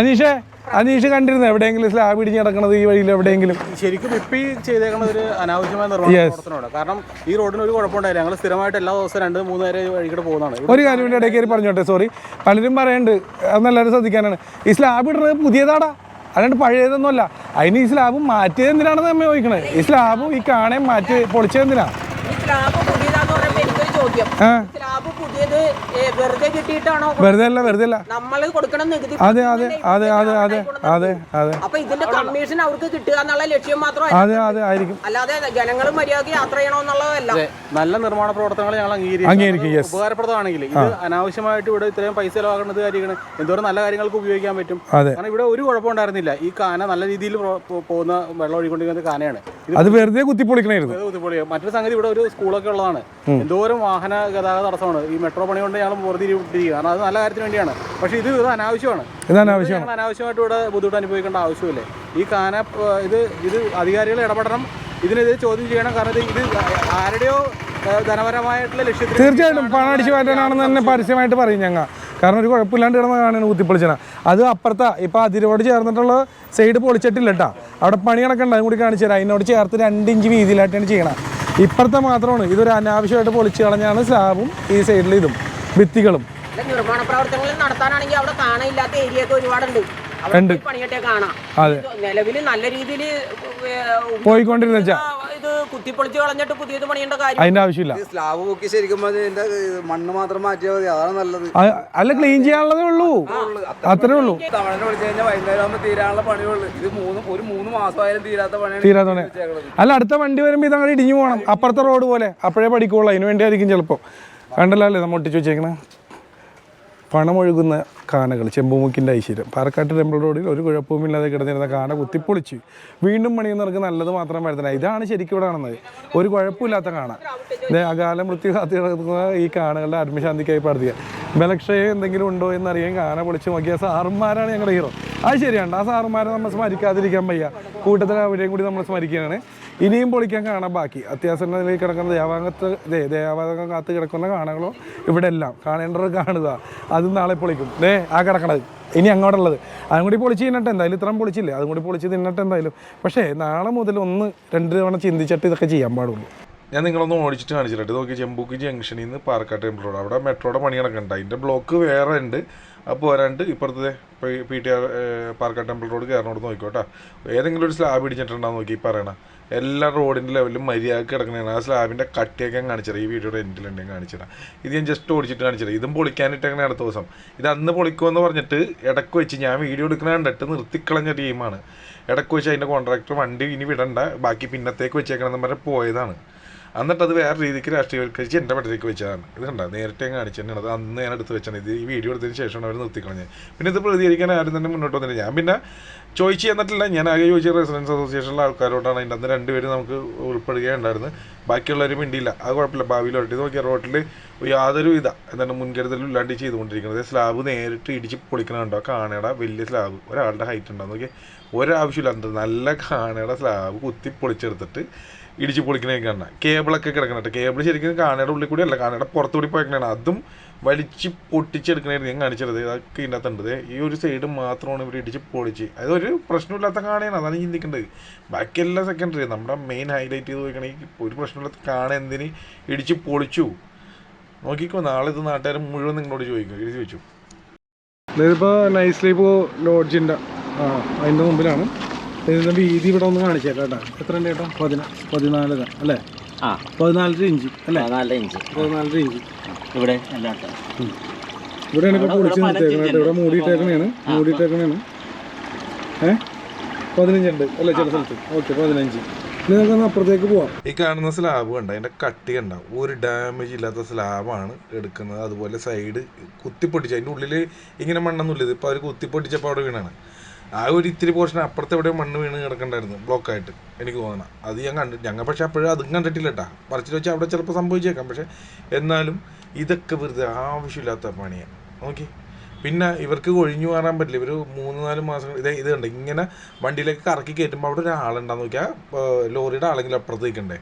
അനീഷേ അനീഷ് കണ്ടിരുന്നു? എവിടെയെങ്കിലും സ്ലാബ് ഇടിഞ്ഞ് കിടക്കണത് ഈ വഴിയിൽ എവിടെയെങ്കിലും? ശരിക്കും ഇപ്പം ഈ ചെയ്തേക്കുന്നത് ഒരു അനാവശ്യമായ നിർമ്മാണ പ്രവർത്തനമാണ്. കാരണം ഈ റോഡിന് ഒരു കുഴപ്പമുണ്ടായില്ല. ഞങ്ങൾ സ്ഥിരമായിട്ട് എല്ലാ ദിവസവും രണ്ട് മൂന്ന് നേരം വഴിക്കൂടെ പോകുന്നതാണ്. ഒരു കാര്യം കൂടി ഇടയ്ക്ക് പറഞ്ഞോട്ടെ? സോറി പലരും പറയുന്നുണ്ട് അതൊന്നും എല്ലാവരും ശ്രദ്ധിക്കാനാണ്. ഈ സ്ലാബ് ഇടുന്നത് പുതിയതാടാ. അല്ലാണ്ട് പഴയതൊന്നുമല്ല. അതിന് ഈ സ്ലാബ് മാറ്റിയത് എന്തിനാണെന്ന് നമ്മൾ ചോദിക്കണത് ഈ സ്ലാബും ഈ കാണേം മാറ്റി പൊളിച്ചത് എന്തിനാണ് ആ. പുതിയത് വെറുതെ കിട്ടിയിട്ടാണോ വെറുതെ അല്ല വെറുതെ അല്ല. നമ്മൾ കൊടുക്കണം നികുതി അതെ അതെ അതെ അതെ അതെ അതെ അതെ. അപ്പൊ ഇതിന്റെ കമ്മീഷൻ അവർക്ക് കിട്ടുക എന്നുള്ള ലക്ഷ്യം മാത്രമേ അതെ അതെ ആയിരിക്കും. അല്ലാതെ ജനങ്ങൾ മര്യാദയ്ക്ക് യാത്ര ചെയ്യണമെന്നുള്ളതല്ല. അതെ, നല്ല നിർമ്മാണ പ്രവർത്തനങ്ങൾ ഞങ്ങൾ അംഗീകരിക്കും. ഉപകാരപ്രദമാണെങ്കിൽ ഇത് അനാവശ്യമായിട്ട് ഇവിടെ ഇത്രയും പൈസ ചെലവാക്കുന്നത് കാര്യമാണ് എന്തോരം നല്ല കാര്യങ്ങൾക്ക് ഉപയോഗിക്കാൻ പറ്റും. അതെ. കാരണം ഇവിടെ ഒരു കുഴപ്പമുണ്ടായിരുന്നില്ല ഈ കാന നല്ല രീതിയിൽ പോകുന്ന വെള്ളം ഒഴിക്കൊണ്ടിരിക്കുന്ന കാനയാണ്. അത് വെറുതെ കുത്തിപ്പൊളിക്കണായിരുന്നു. മറ്റൊരു സംഗതി ഇവിടെ ഒരു സ്കൂളൊക്കെ ഉള്ളതാണ്. എന്തോരം വാഹന ഗതാഗത തടസ്സമാണ്. ഈ മെട്രോ പണി കൊണ്ട് ഞങ്ങൾ പുറത്തിരിക്കുക കാരണം അത് നല്ല കാര്യത്തിന് വേണ്ടിയാണ്. പക്ഷേ ഇത് ഇത് അനാവശ്യമാണ്. ഞങ്ങൾ അനാവശ്യമായിട്ട് ഇവിടെ ബുദ്ധിമുട്ട് അനുഭവിക്കേണ്ട ആവശ്യമില്ലേ. ഈ കാന ഇത് ഇത് അധികാരികൾ ഇടപെടണം. ഇതിനെതിരെ ചോദ്യം ചെയ്യണം. കാരണം ഇത് ഇത് ആരുടെയോ ധനപരമായിട്ടുള്ള ലക്ഷ്യത്തിൽ തീർച്ചയായിട്ടും പണം അടിച്ചു മാറ്റാനാണെന്ന് തന്നെ പരസ്യമായിട്ട് പറയും ഞങ്ങൾ കാരണം ഒരു കുഴപ്പമില്ലാണ്ട് കിടന്ന കാണാൻ കുത്തിപ്പൊളിച്ചന അത് അപ്പുറത്താ ഇപ്പൊ അതിരോട് ചേർന്നിട്ടുള്ള സൈഡ് പൊളിച്ചിട്ടില്ല കേട്ടോ അവിടെ പണി കണക്കുണ്ട് അതും കൂടി കാണിച്ചു തരാം. അതിനോട് ചേർത്ത് രണ്ട് ഇഞ്ച് വീതിയിലായിട്ടാണ് ചെയ്യണം. ഇപ്പുറത്തെ മാത്രമാണ്. ഇതൊരു അനാവശ്യമായിട്ട് പൊളിച്ചു കളഞ്ഞാണ് സ്ലാബും ഈ സൈഡിൽ ഇതും ഭിത്തികളും. നിർമ്മാണ പ്രവർത്തനങ്ങൾ നടത്താനാണെങ്കിൽ അവിടെ കാണാനില്ലാത്ത ഏരിയ ഒക്കെ ഒരുപാടുണ്ട്. ഉണ്ട്. പോയി പണിയിട്ടേ കാണാം. അതെ. നിലവിൽ നല്ല രീതിയിൽ പോയിക്കൊണ്ടിരുന്ന വെച്ചാ ഇത് കുത്തിപ്പൊളിച്ച് കളഞ്ഞിട്ട് പുതിയത് പണിയേണ്ട കാര്യം? അതിന്റെ ആവശ്യമില്ല. സ്ലാബ് പൊക്കി ശരിക്കും മണ്ണ് മാത്രം മാറ്റിയാൽ മതി. അതാണ് നല്ലത്. അല്ല ക്ലീൻ ചെയ്യാനുള്ളതേ ഉള്ളൂ. അത്രേ ഉള്ളൂ. വിളിച്ചു കഴിഞ്ഞാൽ വൈകുന്നേരം ആകുമ്പോൾ തീരാനുള്ള പണിയുള്ളൂ ഇത് മൂന്ന് ഒരു മൂന്ന് മാസമായാലും തീരാത്ത പണിയാണ് തീരാത്തോടെ അല്ല അടുത്ത വണ്ടി വരുമ്പോൾ ഇതങ്ങനെ ഇടിഞ്ഞു പോകണം. അപ്പുറത്തെ റോഡ് പോലെ. അപ്പോഴേ പഠിക്കുള്ളൂ അതിന് വേണ്ടിയായിരിക്കും ചിലപ്പോൾ കണ്ടല്ലോ അല്ലേ? നമ്മൾ ഒട്ടിച്ചു വെച്ചേക്കണേ പണമൊഴുകുന്ന കാനകൾ ചെമ്പുമുക്കിന്റെ ഐശ്വര്യം. പാറക്കാട്ട് ടെമ്പിൾ റോഡിൽ ഒരു കുഴപ്പവുമില്ലാതെ കിടന്നിരുന്ന കാന കുത്തിപ്പൊളിച്ച്. വീണ്ടും പണിയുന്നവർക്ക് നല്ലത് മാത്രം വരുന്നില്ല ഇതാണ് ശരിക്കും ഇവിടെ കാണുന്നത് ഒരു കുഴപ്പമില്ലാത്ത കാണ അകാല മൃത്യു കാത്തി ഈ കാനകളുടെ ആത്മശാന്തിക്കായി പ്രാർത്ഥിക്കുക. ബലക്ഷയം എന്തെങ്കിലും ഉണ്ടോ എന്നറിയാൻ കാന പൊളിച്ച് നോക്കിയ സാറുമാരാണ് ഞങ്ങളുടെ ഹീറോ അത് ശരിയാണ് ആ സാറുമാരെ നമ്മൾ സ്മരിക്കാതിരിക്കാൻ വയ്യ. കൂട്ടത്തിൽ അവരെയും കൂടി നമ്മൾ സ്മരിക്കുകയാണ്. ഇനിയും പൊളിക്കാൻ കാണാൻ ബാക്കി. അത്യാവശ്യം നിലയിൽ കിടക്കുന്ന ദേവാംഗത്ത് ദേവാതകം കാത്ത് കിടക്കുന്ന കാണകളോ ഇവിടെ എല്ലാം കാണേണ്ടവർ കാണുക. അത് നാളെ പൊളിക്കും. ദേ ആ കിടക്കണത്. ഇനി അങ്ങോട്ടുള്ളത്. അതും കൂടി പൊളിച്ച് തിന്നട്ടെ എന്തായാലും ഇത്രയും പൊളിച്ചില്ലേ? അതും കൂടി പൊളിച്ച് തിന്നട്ടെ എന്തായാലും. പക്ഷേ നാളെ മുതൽ ഒന്ന് രണ്ട് തവണ ചിന്തിച്ചിട്ട് ഇതൊക്കെ ചെയ്യാൻ പാടുള്ളൂ. ഞാൻ നിങ്ങളൊന്ന് ഓടിച്ചിട്ട് കാണിച്ചിട്ട് നോക്കി ചെമ്പൂക്ക് ജംഗ്ഷനിൽ നിന്ന് പാറക്കാട്ട് ടെമ്പിൾ റോഡ് അവിടെ മെട്രോയുടെ പണി കണക്കുണ്ട് അതിന്റെ ബ്ലോക്ക് വേറെ ഉണ്ട്. അപ്പോൾ വരാണ്ട് ഇപ്പുറത്തെ P T R Parakkat temple road കയറണോട് നോക്കിക്കോട്ടാ ഏതെങ്കിലും ഒരു സ്ലാബ് ഇടിച്ചിട്ടുണ്ടോ നോക്കി പറയണ. എല്ലാ റോഡിന്റെ ലെവലിലും മര്യാദയ്ക്ക് കിടക്കണതാണ് ആ സ്ലാബിന്റെ കട്ടിയൊക്കെ ഞാൻ കാണിച്ചത് ഈ വീഡിയോയുടെ എൻഡിലുണ്ടെങ്കിൽ കാണിച്ചുതരാം. ഇത് ഞാൻ ജസ്റ്റ് ഓടിച്ചിട്ട് കാണിച്ചത് ഇതും പൊളിക്കാനിട്ടങ്ങനെ അടുത്ത ദിവസം. ഇത് അന്ന് പൊളിക്കുമെന്ന് പറഞ്ഞിട്ട് ഇടയ്ക്ക് വെച്ച് ഞാൻ വീഡിയോ എടുക്കുന്ന കണ്ടിട്ട് നിർത്തിക്കളഞ്ഞ ടീമാണ് ഇടയ്ക്ക് വെച്ച് അതിന്റെ കോൺട്രാക്ടർ വണ്ടി ഇനി വിടണ്ട. ബാക്കി പിന്നത്തേക്ക് വെച്ചേക്കണമെന്ന് പറഞ്ഞ് പോയതാണ്. എന്നിട്ട് അത് വേറെ രീതിക്ക് രാഷ്ട്രീയവൽക്കരിച്ച് എന്റെ പട്ടിലേക്ക് വെച്ചതാണ്. ഇത് നേരത്തെ ഞാൻ കാണിച്ചു തന്നെയാണ്. അത് അന്ന് ഞാൻ എടുത്ത് വെച്ചാണ്. ഇത് ഈ വീഡിയോ എടുത്തതിന് ശേഷമാണ് അവർ നിർത്തിക്കളഞ്ഞത് പിന്നെ ഇത് പ്രതികരിക്കാൻ ആരും തന്നെ മുന്നോട്ട് വന്നില്ല. ഞാൻ പിന്നെ ചോദിച്ചു തന്നിട്ടില്ല. ഞാൻ ആകെ ചോദിച്ച റെസിഡൻസ് അസോസിയേഷനിലെ ആൾക്കാരോടാണ്. അതിന്റെ അന്ന് രണ്ടുപേരും നമുക്ക് ഉൾപ്പെടുകയുണ്ടായിരുന്നു. ബാക്കിയുള്ളവരും മിണ്ടിയില്ല. അത് കുഴപ്പമില്ല. ഭാവിയിൽ ഒരട്ടി നോക്കിയ റോട്ടിൽ യാതൊരു വിധ എന്താണ് മുൻകരുതലും ഇല്ലാണ്ട് ചെയ്തുകൊണ്ടിരിക്കുന്നത്. സ്ലാബ് നേരിട്ട് ഇടിച്ച് പൊളിക്കണുണ്ടോ? കാണേട വലിയ സ്ലാബ്. ഒരാളുടെ ഹൈറ്റ് ഉണ്ടോ? നോക്കി ഒരാവശ്യമില്ല. നല്ല കാണേട സ്ലാബ് കുത്തി പൊളിച്ചെടുത്തിട്ട് ഇടിച്ച് പൊളിക്കണേ കാണാം കേബിളൊക്കെ കിടക്കണട്ടെ കേബിൾ ശരിക്കും കാണയുടെ ഉള്ളിൽ കൂടി അല്ല കാണയുടെ പുറത്തുകൂടി പോയിക്കണേ അതും വലിച്ച് പൊട്ടിച്ചെടുക്കണായിരുന്നു ഞാൻ കാണിച്ചത്. അതൊക്കെ ഇതിനകത്തുണ്ട് ഈ ഒരു സൈഡ് മാത്രമാണ് ഇവർ ഇടിച്ച് പൊളിച്ച്. അതൊരു പ്രശ്നമില്ലാത്ത കാണയാണ് അതാണ് ചിന്തിക്കേണ്ടത് ബാക്കി ബാക്കിയെല്ലാം സെക്കൻഡറി നമ്മുടെ മെയിൻ ഹൈലൈറ്റ് ചെയ്ത് നോക്കണമെങ്കിൽ ഒരു പ്രശ്നമില്ലാത്ത കാണ എന്തിന് ഇടിച്ച് പൊളിച്ചു? നോക്കിക്കോ നാളെ ഇത് നാട്ടുകാർ മുഴുവൻ നിങ്ങളോട് ചോദിക്കും. എഴുതി വെച്ചു ഇതിപ്പോൾ നൈസ് ലൈഫ് ലോഡ്ജിന്റെ ആ അതിന്റെ മുമ്പിലാണ്. ഇതിന്റെ വീതി ഇവിടെ ഒന്ന് കാണിച്ചേക്കാം കേട്ടോ. എത്ര ഉണ്ട് ചേട്ടാ പതിന പതിനാലര അല്ലേ? ആ. പതിനാലര ഇഞ്ച് അല്ലേ? നാല് ഇഞ്ച്. പതിനാലര ഇഞ്ച്. ഇവിടെ? ഇവിടെയാണ് ഇപ്പോൾ പൊളിച്ച് നിർത്തേക്കണത് കേട്ടോ. ഇവിടെ മൂടിയിട്ടേക്കണേണ്. മൂടിയിട്ടേക്കണേണ്. ഏ? പതിനഞ്ചുണ്ട് അല്ലേ ചില സ്ഥലത്ത്. ഓക്കെ പതിനഞ്ച്. ഇനി നമുക്ക് അപ്പുറത്തേക്ക് പോവാം. ഈ കാണുന്ന സ്ലാബ് കണ്ട? അതിന്റെ കട്ടി കണ്ട? ഒരു ഡാമേജ് ഇല്ലാത്ത സ്ലാബാണ് എടുക്കുന്നത്. അതുപോലെ സൈഡ് കുത്തിപ്പൊട്ടിച്ച്. അതിന്റെ ഉള്ളിൽ ഇങ്ങനെ മണ്ണൊന്നുമില്ല. ഇപ്പൊ അവർ കുത്തിപ്പൊട്ടിച്ചപ്പോ അവിടെ വീണാണ്. ആ ഒരു ഇത്തിരി പോർഷൻ അപ്പുറത്തെ എവിടെയും മണ്ണ് വീണ് കിടക്കണ്ടായിരുന്നു ബ്ലോക്കായിട്ട് എനിക്ക് തോന്നണം. അത് ഞാൻ കണ്ടു ഞങ്ങൾ പക്ഷേ അപ്പോഴും അതും കണ്ടിട്ടില്ല കേട്ടാ പറിച്ചിട്ട് വെച്ചാൽ അവിടെ ചിലപ്പോൾ സംഭവിച്ചേക്കാം. പക്ഷേ എന്നാലും ഇതൊക്കെ വെറുതെ ആവശ്യമില്ലാത്ത പണിയാണ് ഓക്കെ പിന്നെ ഇവർക്ക് ഒഴിഞ്ഞു മാറാൻ പറ്റില്ല. ഇവർ മൂന്ന് നാല് മാസം ഇത് ഇത് കണ്ട്? ഇങ്ങനെ വണ്ടിയിലേക്ക് കറക്കി കയറ്റുമ്പോൾ അവിടെ ഒരാളുണ്ടാന്ന് നോക്കിയാൽ ലോറിയുടെ ആളെങ്കിലും അപ്പുറത്ത് നിൽക്കണ്ടേ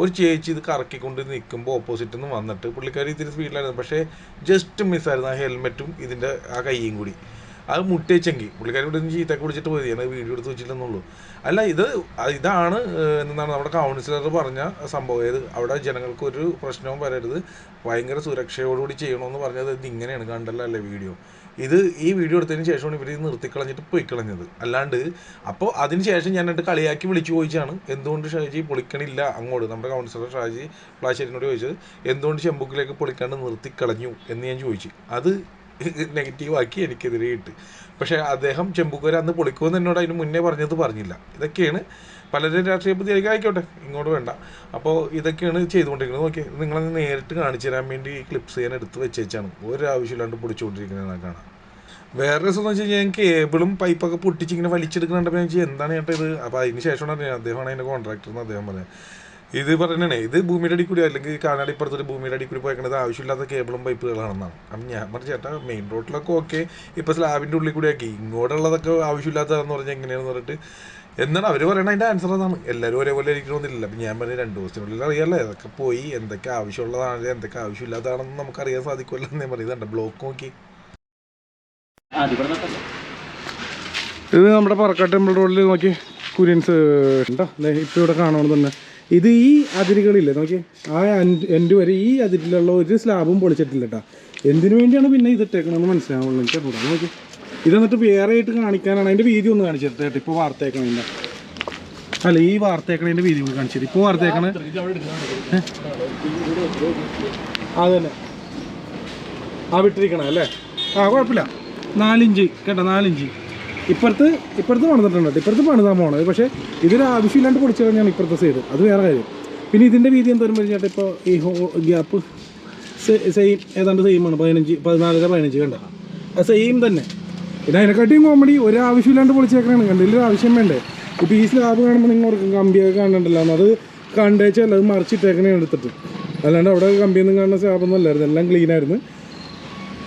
ഒരു ചേച്ചി ഇത് കറക്കിക്കൊണ്ട് നിൽക്കുമ്പോൾ ഓപ്പോസിറ്റ് നിന്ന് വന്നിട്ട് പുള്ളിക്കാരി ഇത്തിരി സ്പീഡിലായിരുന്നു പക്ഷേ ജസ്റ്റ് മിസ്സായിരുന്നു ആ ഹെൽമെറ്റും ഇതിന്റെ ആ കൈയും കൂടി. അത് മുട്ടേച്ചെങ്കിൽ പുള്ളിക്കാരി ഇവിടെ നിന്ന് ചീത്തൊക്കെ പിടിച്ചിട്ട് പോയി. ഞാൻ വീഡിയോ എടുത്ത് വെച്ചില്ലെന്നുള്ളൂ. അല്ല ഇത് ഇതാണ് എന്താണ് നമ്മുടെ കൗൺസിലർ പറഞ്ഞ സംഭവം. ഏത് അവിടെ ജനങ്ങൾക്ക് ഒരു പ്രശ്നവും വരരുത്. ഭയങ്കര സുരക്ഷയോടുകൂടി ചെയ്യണമെന്ന് പറഞ്ഞത് ഇത് ഇങ്ങനെയാണ് കണ്ടല്ലോ അല്ലേ വീഡിയോ. ഇത് ഈ വീഡിയോ എടുത്തതിന് ശേഷമാണ് ഇവർ നിർത്തിക്കളഞ്ഞിട്ട് പോയി കളഞ്ഞത് അല്ലാണ്ട് അപ്പോൾ അതിന് ശേഷം ഞാൻ എന്നിട്ട് കളിയാക്കി വിളിച്ചു ചോദിച്ചാണ്. എന്തുകൊണ്ട് ഷാജി പൊളിക്കണില്ല അങ്ങോട്ട്? നമ്മുടെ കൗൺസിലർ ഷാജി പ്ലാശ്ശേരിനോട് ചോദിച്ചത് എന്തുകൊണ്ട് ചെമ്പുക്കിലേക്ക് പൊളിക്കാണ്ട് നിർത്തിക്കളഞ്ഞു എന്ന് ഞാൻ ചോദിച്ചു. അത് നെഗറ്റീവ് ആക്കി എനിക്കെതിരെ ഇട്ട് പക്ഷേ അദ്ദേഹം ചെമ്പുക്കോര അന്ന് പൊളിക്കുമെന്ന് എന്നോട് അതിന് മുന്നേ പറഞ്ഞത് പറഞ്ഞില്ല. ഇതൊക്കെയാണ് പലരും രാഷ്ട്രീയ ബുദ്ധിയിലേക്ക് ആയിക്കോട്ടെ ഇങ്ങോട്ട് വേണ്ട. അപ്പോൾ ഇതൊക്കെയാണ് ചെയ്തുകൊണ്ടിരിക്കുന്നത്. ഓക്കെ നിങ്ങളത് നേരിട്ട് കാണിച്ചു തരാൻ വേണ്ടി ഈ ക്ലിപ്സ് ഞാൻ എടുത്ത് വെച്ചേച്ചാണ്. ഒരു ആവശ്യമില്ലാണ്ട് പൊടിച്ചുകൊണ്ടിരിക്കുന്നത് കാണാം. വേറെ രസം എന്ന് വെച്ച് കഴിഞ്ഞാൽ ഞാൻ കേബിളും പൈപ്പൊക്കെ പൊട്ടിച്ചിങ്ങനെ വലിച്ചെടുക്കുന്നുണ്ടപ്പോൾ ഞാൻ എന്താണ് ചേട്ടാ ഇത്? അപ്പോൾ അതിന് ശേഷമാണ് അദ്ദേഹമാണ് അതിന്റെ കോൺട്രാക്ടർ എന്ന് അദ്ദേഹം പറഞ്ഞത്. ഇത് പറഞ്ഞേ ഇത് ഭൂമിയുടെ അടിക്കൂടി അല്ലെങ്കിൽ കാനാടി ഇപ്പുറത്തൊരു ഭൂമിയുടെ അടിക്കൂടി കൂടി പോയേക്കണത് ആവശ്യമില്ലാത്ത കേബിളും പൈപ്പുകളാണെന്നാണ് അപ്പം ഞാൻ പറഞ്ഞു ചേട്ടാ മെയിൻ റോഡിലൊക്കെ ഓക്കെ ഇപ്പം സ്ലാബിന്റെ ഉള്ളിൽ കൂടി ആക്കി. ഇങ്ങോട്ടുള്ളതൊക്കെ ആവശ്യമില്ലാത്തതാണെന്ന് പറഞ്ഞാൽ എങ്ങനെയാണെന്ന് പറഞ്ഞിട്ട് എന്നാണ് അവർ പറയണ അതിന്റെ ആൻസർ അതാണ്. എല്ലാവരും ഒരേപോലെ ഇരിക്കണമെന്നില്ല അപ്പം ഞാൻ പറഞ്ഞു രണ്ട് ദിവസത്തിനുള്ളിൽ അറിയാമല്ലോ ഇതൊക്കെ പോയി. എന്തൊക്കെ ആവശ്യമുള്ളതാണ് എന്തൊക്കെ ആവശ്യമില്ലാത്തതാണെന്ന് നമുക്ക് അറിയാൻ സാധിക്കുമല്ലോ എന്ന് ഞാൻ പറയുന്നുണ്ട് ബ്ലോക്ക് നോക്കി. ഇത് നമ്മുടെ പറക്കാട്ട് ടെമ്പിൾ റോഡിൽ നോക്കി. കുര്യൻസ് ഉണ്ടോ? ഇപ്പോൾ ഇവിടെ കാണണം തന്നെ. ഇത് ഈ അതിരുകളില്ലേ നോക്കി ആ എന്റെ വരെ ഈ അതിരിലുള്ള ഒരു സ്ലാബും പൊളിച്ചിട്ടില്ല കേട്ടോ എന്തിനു വേണ്ടിയാണ് പിന്നെ ഇത് ഇട്ടേക്കണമെന്ന് മനസ്സിലാവുള്ളൂ എനിക്ക് കൂടുതൽ നോക്കി ഇത് എന്നിട്ട് വേറെ ആയിട്ട് കാണിക്കാനാണ് അതിന്റെ വീതി ഒന്ന് കാണിച്ചു കേട്ടോ ഇപ്പോൾ വാർത്തേക്കണതിന്റെ അല്ല ഈ വാർത്തേക്കണതിന്റെ വീതി കൂടി കാണിച്ചത്. ഇപ്പോൾ വാർത്തയേക്കണ അതന്നെ. ആ വിട്ടിരിക്കണം അല്ലേ? ആ കുഴപ്പമില്ല. നാലിഞ്ച് കേട്ടോ നാലിഞ്ച്. ഇപ്പുറത്ത് ഇപ്പുറത്ത് പണിതിട്ടുണ്ട്. ഇപ്പുറത്ത് പണിതാൻ പോണത് പക്ഷേ ഇതിന് ആവശ്യമില്ലാണ്ട് പൊളിച്ചു കഴിഞ്ഞാണ് ഇപ്പുറത്തെ സൈഡ് അത് വേറെ കാര്യം. പിന്നെ ഇതിന്റെ വീതി പറയുമ്പോൾ ചേട്ടാ ഇപ്പോൾ ഈ ഹോ ഗ്യാപ്പ് സെയിം ഏതാണ്ട് സെയിം ആണ്. പതിനഞ്ച് പതിനാലര പതിനഞ്ച് കണ്ട? സെയിം തന്നെ. പിന്നെ അതിനെക്കാട്ടിയും കോമഡി ഒരു ആവശ്യമില്ലാണ്ട് പൊളിച്ചേക്കണാണ്. കണ്ടില്ല? ആവശ്യം വേണ്ടേ? ഇപ്പോൾ ഈ സ്ലാബ് കാണുമ്പോൾ നിങ്ങൾ ഓർക്കും കമ്പിയൊക്കെ കാണണ്ടല്ലോ. അത് കണ്ടേച്ചല്ല അത് മറിച്ചിട്ടേക്കണേ എടുത്തിട്ട്. അല്ലാണ്ട് അവിടെ കമ്പിയൊന്നും കാണുന്ന സ്ലാബൊന്നും അല്ലായിരുന്നു. എല്ലാം ക്ലീൻ ആയിരുന്നു.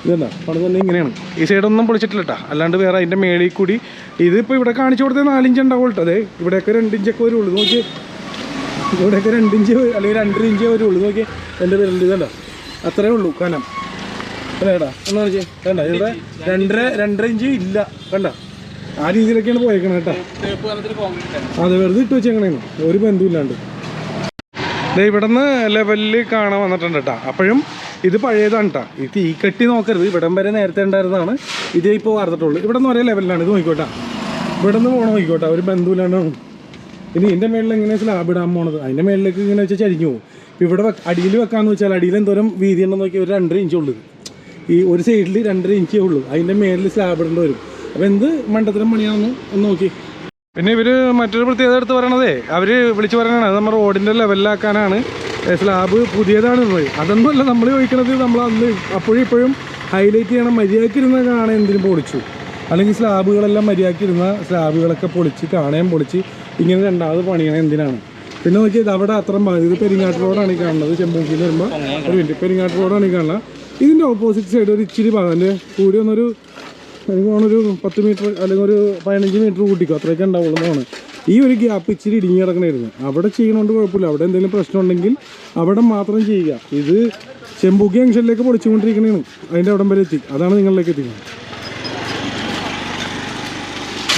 ഇതെന്താ തന്നെ ഇങ്ങനെയാണ്. ഈ സൈഡൊന്നും പൊളിച്ചിട്ടില്ല കേട്ടോ അല്ലാണ്ട് വേറെ അതിന്റെ മേളിൽ കൂടി ഇതിപ്പോൾ ഇവിടെ കാണിച്ചു കൊടുത്തത് നാലിഞ്ച് ഉണ്ടാവും കേട്ടോ അതെ ഇവിടെയൊക്കെ രണ്ടിഞ്ചൊക്കെ വരുള്ളൂ. നോക്കി. ഇവിടെയൊക്കെ രണ്ടിഞ്ച് അല്ലെങ്കിൽ രണ്ടര ഇഞ്ചേ വരുള്ളൂ. നോക്കി. എന്റെ പേരിൽ ഇതല്ല. അത്രേ ഉള്ളൂ കനം. അല്ലേടാ എന്നാ വെച്ചേ വേണ്ട ഇവിടെ രണ്ടര രണ്ടര ഇഞ്ച് ഇല്ല. കണ്ട? ആ രീതിയിലൊക്കെയാണ് പോയേക്കണം കേട്ടോ അത് വെറുതെ ഇട്ട് വെച്ചേക്കണേന്ന് ഒരു ബന്ധമില്ലാണ്ട് ഇവിടെ നിന്ന് ലെവലിൽ കാണാൻ വന്നിട്ടുണ്ട് കേട്ടോ അപ്പോഴും ഇത് പഴയതാണ് കേട്ടോ ഈ തീ കെട്ടി നോക്കരുത്. ഇവിടം വരെ നേരത്തെ ഉണ്ടായിരുന്നതാണ്. ഇത് ഇപ്പോൾ വാർത്തിട്ടുള്ളൂ. ഇവിടെ നിന്ന് ഒരേ ലെവലിലാണ് ഇത് നോക്കിക്കോട്ടെ. ഇവിടെ നിന്ന് പോകണം നോക്കിക്കോട്ടെ. ഒരു ബന്ധുവിലാണ്. ഇനി ഇതിന്റെ മേളിൽ എങ്ങനെ സ്ലാബ് ഇടാൻ പോണത്? അതിന്റെ മേളിലേക്ക് ഇങ്ങനെ വെച്ചാൽ ചരിഞ്ഞു പോകും ഇവിടെ അടിയിൽ വെക്കാന്ന് വെച്ചാൽ അടിയിൽ എന്തോരം വീതി ഉണ്ടെന്ന് നോക്കി ഒരു രണ്ടര ഇഞ്ചേ ഉള്ളൂ ഈ ഒരു സൈഡിൽ രണ്ടര ഇഞ്ചേ ഉള്ളൂ. അതിന്റെ മേളിൽ സ്ലാബ് ഇടേണ്ടി വരും. അപ്പോൾ എന്ത് മണ്ടത്തരം പണിയാണെന്ന് ഒന്ന് നോക്കി. പിന്നെ ഇവർ മറ്റൊരു പ്രത്യേകത എടുത്ത് പറയണതേ അവർ വിളിച്ചു പറയണതാണ്. നമ്മൾ റോഡിന്റെ ലെവലിലാക്കാനാണ് സ്ലാബ് പുതിയതാണ് ഉള്ളത് അതൊന്നുമല്ല നമ്മൾ ചോദിക്കണത് നമ്മൾ അന്ന് അപ്പോഴും ഇപ്പോഴും ഹൈലൈറ്റ് ചെയ്യണം മര്യാദക്കിരുന്ന കാണാൻ എന്തിനും പൊളിച്ചു. അല്ലെങ്കിൽ സ്ലാബുകളെല്ലാം മര്യാദക്കിരുന്ന സ്ലാബുകളൊക്കെ പൊളിച്ച് കാണാൻ പൊളിച്ച് ഇങ്ങനെ രണ്ടാമത് പണിയണം എന്തിനാണ്? പിന്നെ നോക്കിയത് അവിടെ അത്ര മതി. ഇത് പെരിങ്ങാട്ട് റോഡാണ് ഈ കാണുന്നത്. ചെമ്പൂക്കിൽ വരുമ്പോൾ ഒരു മിനിറ്റ്. പെരിങ്ങാട്ട് റോഡാണ് ഈ കാണുന്നത്. ഇതിന്റെ ഓപ്പോസിറ്റ് സൈഡ് ഒരു ഇച്ചിരി ഭാഗം. കൂടി ഒന്നൊരു എനിക്ക് ഒരു പത്ത് മീറ്റർ അല്ലെങ്കിൽ ഒരു പതിനഞ്ച് മീറ്റർ കൂട്ടിക്കോ. അത്രയൊക്കെ ഉണ്ടാവുള്ളൂ എന്നാണ് ഈ ഒരു ഗ്യാപ്പ് ഇച്ചിരി ഇടിഞ്ഞു കിടക്കണമായിരുന്നു അവിടെ ചെയ്യണോണ്ട് കുഴപ്പമില്ല. അവിടെ എന്തെങ്കിലും പ്രശ്നം ഉണ്ടെങ്കിൽ അവിടെ മാത്രം ചെയ്യുക. ഇത് ചെമ്പൂക്കി ജംഗ്ഷനിലേക്ക് പൊളിച്ചുകൊണ്ടിരിക്കണേണ്. അതിന്റെ അവിടം വരെ എത്തി. അതാണ് നിങ്ങളിലേക്ക് എത്തിക്കുന്നത്.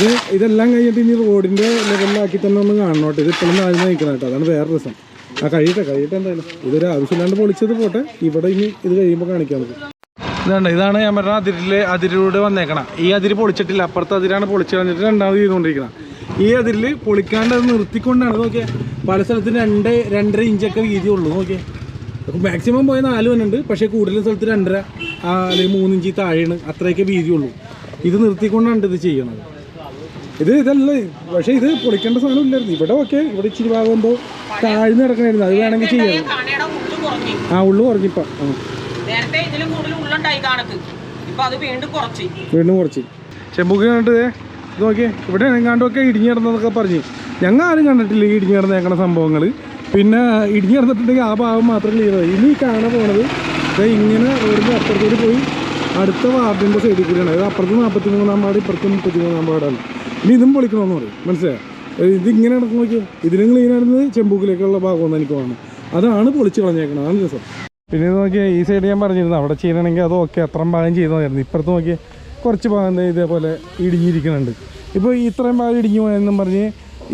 ഇത് ഇതെല്ലാം കഴിഞ്ഞിട്ട് ഇനി റോഡിന്റെ ലെവലിലാക്കി തന്നെ ഒന്ന് കാണണോട്ടെ ഇത് ഇപ്പോഴും ആദ്യം നിൽക്കണം കേട്ടോ. അതാണ് വേറെ രസം. ആ കഴിയട്ടെ കഴിയട്ടെ എന്തായാലും. ഇതൊരു ആവശ്യമില്ലാണ്ട് പൊളിച്ചത് പോട്ടെ. ഇവിടെ ഇനി ഇത് കഴിയുമ്പോൾ കാണിക്കാം നമുക്ക്. ഇതാണ് ഇതാണ് ഞാൻ പറഞ്ഞ അതിരിലെ അതിരിലൂടെ വന്നേക്കണം. ഈ അതിര് പൊളിച്ചിട്ടില്ല. അപ്പുറത്തെ അതിരാണ് പൊളിച്ച് കളഞ്ഞിട്ട് രണ്ടാമത് ചെയ്തുകൊണ്ടിരിക്കണം. ഈ അതിൽ പൊളിക്കാണ്ട് അത് നിർത്തിക്കൊണ്ടാണ്. നോക്കിയാൽ പല സ്ഥലത്തും രണ്ട് രണ്ടര ഇഞ്ചൊക്കെ വീതി ഉള്ളൂ നോക്കിയേ. മാക്സിമം പോയ നാല് വന്നുണ്ട് പക്ഷേ കൂടുതൽ സ്ഥലത്ത് രണ്ടര അല്ലെങ്കിൽ മൂന്നിഞ്ച് താഴെയാണ് അത്രയൊക്കെ വീതിയുള്ളൂ. ഇത് നിർത്തിക്കൊണ്ടാണ് ഇത് ചെയ്യണത്. ഇത് ഇതല്ല. പക്ഷേ ഇത് പൊളിക്കേണ്ട സാധനം ഇല്ലായിരുന്നു. ഇവിടെ ഓക്കെ ഇവിടെ ഇച്ചിരി ഭാഗമാകുമ്പോൾ താഴ്ന്നു കിടക്കണായിരുന്നു. അത് വേണമെങ്കിൽ ചെയ്യാം. ആ ഉള്ളു കുറഞ്ഞിപ്പം. വീണ്ടും കുറച്ച്. വീണ്ടും കുറച്ച്. ചെമ്പൂക്ക് കണ്ടിട്ട് നോക്കിയേ ഇവിടെ എങ്ങാണ്ടൊക്കെ ഇടിഞ്ഞു കിടന്നതൊക്കെ പറഞ്ഞു. ഞങ്ങൾ ആരും കണ്ടിട്ടില്ല ഈ ഇടിഞ്ഞു കിടന്നേക്കണ സംഭവങ്ങൾ പിന്നെ ഇടിഞ്ഞു കിടന്നിട്ടുണ്ടെങ്കിൽ ആ ഭാഗം മാത്രം ക്ലിയർ ആയി. ഇനി കാണാൻ പോണത് ഇങ്ങനെ റോഡിന്റെ അപ്പുറത്തേക്ക് പോയി അടുത്ത വാർഡിന്റെ സൈഡിൽ കൂടിയാണ്. അതായത് അപ്പുറത്ത് നാൽപ്പത്തി മൂന്നാം വാർഡ് ഇപ്പുറത്ത് മുപ്പത്തി മൂന്നാം വാർഡാണ്. ഇനി ഇതും പൊളിക്കണമെന്ന് പറയും. മനസ്സിലായോ? ഇതിങ്ങനെ നടക്കും നോക്കിയാൽ ഇതിലും ക്ലീൻ ആയിരുന്നത് ചെമ്പൂക്കിലേക്കുള്ള ഭാഗമെന്ന് എനിക്ക് തോന്നുന്നു അതാണ് പൊളിച്ച് കളഞ്ഞേക്കണം അതാണ് രസം. പിന്നെ നോക്കിയാൽ ഈ സൈഡ് ഞാൻ പറഞ്ഞിരുന്നു. അവിടെ ചെയ്യണമെങ്കിൽ അത് ഓക്കെ അത്രയും ഭാഗം ചെയ്തതായിരുന്നു ഇപ്പുറത്ത് നോക്കിയാൽ കുറച്ച് ഭാഗം ഇതേപോലെ ഇടിഞ്ഞിരിക്കുന്നുണ്ട്. ഇപ്പോൾ ഇത്രയും ഭാഗം ഇടിഞ്ഞു പോയെന്നും പറഞ്ഞ്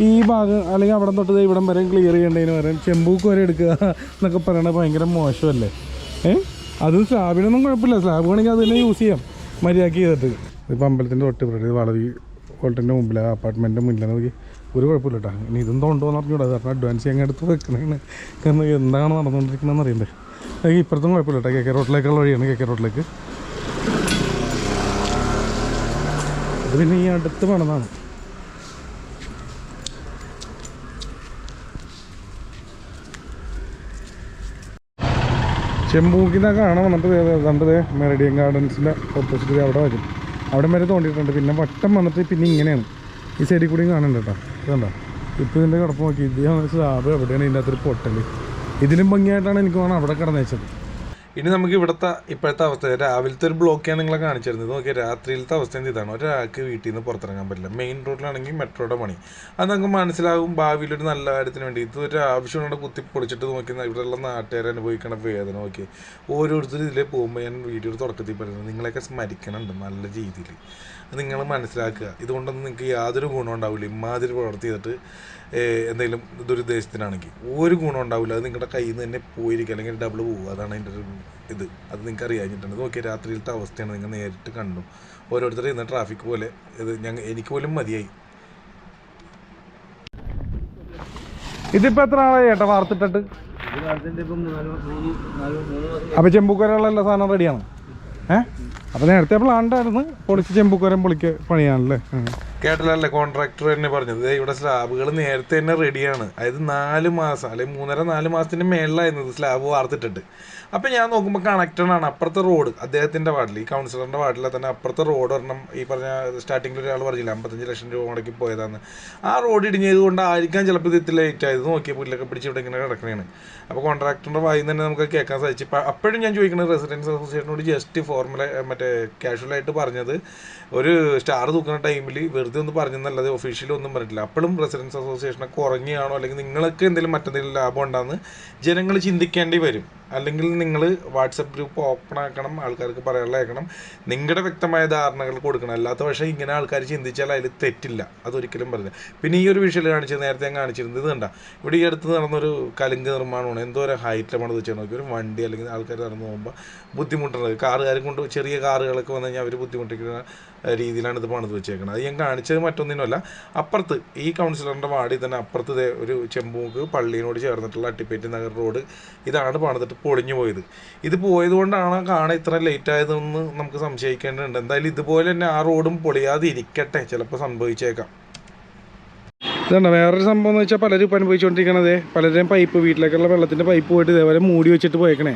ഈ ഭാഗം അല്ലെങ്കിൽ അവിടെ തൊട്ട് ഇവിടം വരെ ക്ലിയർ ചെയ്യേണ്ടതിന് പകരം ചെമ്പൂക്ക് വരെ എടുക്കുക എന്നൊക്കെ പറയണത് ഭയങ്കര മോശമല്ലേ? ഏ? അത് സ്ലാബിനൊന്നും കുഴപ്പമില്ല. സ്ലാബ് വേണമെങ്കിൽ അത് തന്നെ യൂസ് ചെയ്യാം. മര്യാദയ്ക്ക് ചെയ്തിട്ട്. ഇപ്പോൾ അമ്പലത്തിന്റെ തൊട്ട് ഇവിടെ വളവി ഹോട്ടലിന്റെ മുമ്പിൽ അപ്പാർട്ട്മെന്റിന്റെ മുന്നിൽ നോക്കി. ഒരു കുഴപ്പമില്ല കേട്ടോ ഇനി ഇതും തോണ്ടോന്ന് പറഞ്ഞൂടാ കാരണം അഡ്വാൻസ് ഞങ്ങൾ എടുത്ത് വെക്കണേണ്. കാരണം എന്താണ് നടന്നുകൊണ്ടിരിക്കണമെന്ന് അറിയണ്ടേ? ഇപ്പുറത്തും കുഴപ്പമില്ല കേട്ടോ കെ കെ റോട്ടിലേക്കുള്ള വഴിയാണ് കെ കെ റോട്ടിലേക്ക് ഇത് പിന്നെ ഈ അടുത്ത് പണിതാണ്. ചെമ്പൂക്കിനെ കാണാൻ വന്നിട്ട് ദേ മെറിഡിയൻ ഗാർഡൻസിന്റെ ഓപ്പോസിറ്റ് അവിടെ വരും. അവിടെ വരെ തോണ്ടിയിട്ടുണ്ട്. പിന്നെ വട്ടം വന്നിട്ട് പിന്നെ ഇങ്ങനെയാണ്. ഈ സൈഡിൽ കൂടിയും കാണുന്നുണ്ട് കേട്ടോ. ഇതുണ്ടോ ഇപ്പോൾ ഇതിന്റെ കിടപ്പ് നോക്കി. ഇത് സ്ലാബ് എവിടെയാണ് ഇതിന്റെ അകത്തൊരു പൊട്ടൽ ഇതിലും ഭംഗിയായിട്ടാണ് എനിക്ക് വേണം അവിടെ കിടന്നേച്ചത്. ഇനി നമുക്ക് ഇവിടുത്തെ ഇപ്പോഴത്തെ അവസ്ഥ. രാവിലത്തെ ഒരു ബ്ലോക്കാണ് നിങ്ങളെ കാണിച്ചിരുന്നത്. നോക്കിയാൽ രാത്രിയിലത്തെ അവസ്ഥ ഇതാണ്? ഒരാൾക്ക് വീട്ടിൽ നിന്ന് പുറത്തിറങ്ങാൻ പറ്റില്ല. മെയിൻ റോഡിലാണെങ്കിൽ മെട്രോയുടെ പണി. അത് നമുക്ക് മനസ്സിലാവും ഭാവിയിൽ ഒരു നല്ല കാര്യത്തിന് വേണ്ടി. ഇത് ഒരു ആവശ്യമുണ്ട് കുത്തി പൊളിച്ചിട്ട് നോക്കി ഇവിടെയുള്ള നാട്ടുകാർ അനുഭവിക്കണ വേദന. നോക്കി ഓരോരുത്തരും ഇതിലേ പോകുമ്പോൾ ഞാൻ വീഡിയോയുടെ തുടക്കത്തിൽ പറയുന്നത് നിങ്ങളെയൊക്കെ സ്മരിക്കണുണ്ട് നല്ല രീതിയിൽ. നിങ്ങൾ മനസ്സിലാക്കുക. ഇതുകൊണ്ടൊന്നും നിങ്ങൾക്ക് യാതൊരു ഗുണം ഉണ്ടാവില്ല. ഇമാതിരി പ്രവർത്തി ചെയ്തിട്ട് എന്തെങ്കിലും ദുരുദ്ദേശത്തിനാണെങ്കിൽ ഒരു ഗുണം ഉണ്ടാവില്ല. അത് നിങ്ങളുടെ കയ്യിൽ നിന്ന് തന്നെ പോയിരിക്കുക അല്ലെങ്കിൽ ഡബിൾ പോകുക അതാണ് അതിന്റെ ഒരു ഇത്. അത് നിങ്ങൾക്ക് അറിയാഞ്ഞിട്ടുണ്ട്. നോക്കിയാൽ രാത്രിയിലത്തെ അവസ്ഥയാണ്. നിങ്ങൾ നേരിട്ട് കണ്ടു. ഓരോരുത്തർ ഇന്ന് ട്രാഫിക് പോലെ ഇത് ഞങ്ങൾ എനിക്ക് പോലും മതിയായി. ഇതിപ്പോ എത്ര ആളായി ചേട്ടാ വാർത്തിട്ടിട്ട്? അപ്പൊ ചെമ്പൂക്കരയുള്ള സാധനം റെഡിയാണ് ഏ? അപ്പോൾ നേരത്തെ പ്ലാണ്ടായിരുന്നു പൊളിച്ച് ചെമ്പുക്കരം പൊളിക്ക് പണിയാണല്ലേ? കേട്ടല്ലേ കോൺട്രാക്ടർ തന്നെ പറഞ്ഞത്? ഇവിടെ സ്ലാബുകൾ നേരത്തെ തന്നെ റെഡിയാണ് അതായത് നാല് മാസം അല്ലെങ്കിൽ മൂന്നര നാല് മാസത്തിന് മേളിലായിരുന്നു ഇത് സ്ലാബ് വാർത്തിട്ടിട്ട്. അപ്പം ഞാൻ നോക്കുമ്പോൾ കണക്റ്റഡ് ആണ് അപ്പുറത്തെ റോഡ് അദ്ദേഹത്തിന്റെ വാർഡിൽ ഈ കൗൺസിലറിന്റെ വാർഡിലെ തന്നെ അപ്പുറത്തെ റോഡ് ഒരെണ്ണം ഈ പറഞ്ഞ സ്റ്റാർട്ടിങ്ങിൽ ഒരാൾ പറഞ്ഞില്ല അമ്പത്തഞ്ച് ലക്ഷം രൂപ മുടക്കി പോയതാണ് ആ റോഡ് ഇടിഞ്ഞത് കൊണ്ടായിരിക്കാം ചിലപ്പോൾ ഇത് ഇത്തിരി ലേറ്റ് ആയത്. നോക്കിയ പുല്ലൊക്കെ പിടിച്ച് ഇവിടെ ഇങ്ങനെ കിടക്കണേണ്. അപ്പോൾ കോൺട്രാക്ടറിന്റെ വായിൽ തന്നെ നമുക്ക് കേൾക്കാൻ സാധിച്ചു. അപ്പോഴും ഞാൻ ചോദിക്കുന്നത് റെസിഡൻസ് അസോസിയേഷനോട് ജസ്റ്റ് ഫോർമുല മറ്റേ കാഷ്വലായിട്ട് പറഞ്ഞത്. ഒരു സ്റ്റാർ തൂക്കുന്ന ടൈമിൽ വെറുതെ ഒന്നും പറഞ്ഞെന്നല്ലാതെ ഒഫീഷ്യലി ഒന്നും പറഞ്ഞിട്ടില്ല. അപ്പോഴും റെസിഡൻസ് അസോസിയേഷനെ കുറഞ്ഞാണോ അല്ലെങ്കിൽ നിങ്ങൾക്ക് എന്തെങ്കിലും മറ്റെന്തെങ്കിലും ലാഭം ഉണ്ടാകുന്ന ജനങ്ങൾ ചിന്തിക്കേണ്ടി വരും. അല്ലെങ്കിൽ നിങ്ങൾ വാട്സപ്പ് ഗ്രൂപ്പ് ഓപ്പൺ ആക്കണം ആൾക്കാർക്ക് പറയാനുള്ള അയക്കണം നിങ്ങളുടെ വ്യക്തമായ ധാരണകൾ കൊടുക്കണം. അല്ലാത്ത പക്ഷേ ഇങ്ങനെ ആൾക്കാർ ചിന്തിച്ചാൽ അതിൽ തെറ്റില്ല. അതൊരിക്കലും പറഞ്ഞു പിന്നെ ഈ ഒരു വിഷയം കാണിച്ചത് നേരത്തെ ഞാൻ കാണിച്ചിരുന്നത് ഇത് ഇവിടെ ഈ അടുത്ത് നടന്നൊരു കലുങ്ക് നിർമ്മാണമാണ്. എന്തോ ഒരു ഹൈറ്റിൽ പണിത് വെച്ചാൽ നോക്കി ഒരു വണ്ടി അല്ലെങ്കിൽ ആൾക്കാർ നടന്നു പോകുമ്പോൾ ബുദ്ധിമുട്ടുള്ളത് കാറുകാരും കൊണ്ട് ചെറിയ കാറുകളൊക്കെ വന്നു കഴിഞ്ഞാൽ അവർ ബുദ്ധിമുട്ടിക്കുന്ന രീതിയിലാണ് ഇത് പണിത് വെച്ചേക്കുന്നത് അത് ഞാൻ കാണിച്ചത് മറ്റൊന്നിനുമല്ല അപ്പുറത്ത് ഈ കൗൺസിലറിന്റെ വാർഡിൽ തന്നെ അപ്പുറത്ത് ഒരു ചെമ്പൂക്ക് പള്ളിയിനോട് ചേർന്നിട്ടുള്ള അട്ടിപ്പേറ്റ് നഗർ റോഡ് ഇതാണ് പണിതിട്ട് പൊളിഞ്ഞു പോയത്. ഇത് പോയത് കൊണ്ടാണ് കാണ ഇത്ര ലേറ്റ് ആയതെന്ന് നമുക്ക് സംശയിക്കേണ്ടതുണ്ട്. എന്തായാലും ഇതുപോലെ തന്നെ ആ റോഡും പൊളിയാതെ ഇരിക്കട്ടെ. ചിലപ്പോൾ സംഭവിച്ചേക്കാം. ഇതാണ് വേറൊരു സംഭവം എന്ന് വെച്ചാൽ പലരും ഇപ്പം അനുഭവിച്ചുകൊണ്ടിരിക്കണത് പലരുടെയും പൈപ്പ് വീട്ടിലേക്കുള്ള വെള്ളത്തിന്റെ പൈപ്പ് പോയിട്ട് ഇതേപോലെ മൂടി വെച്ചിട്ട് പോയേക്കണേ.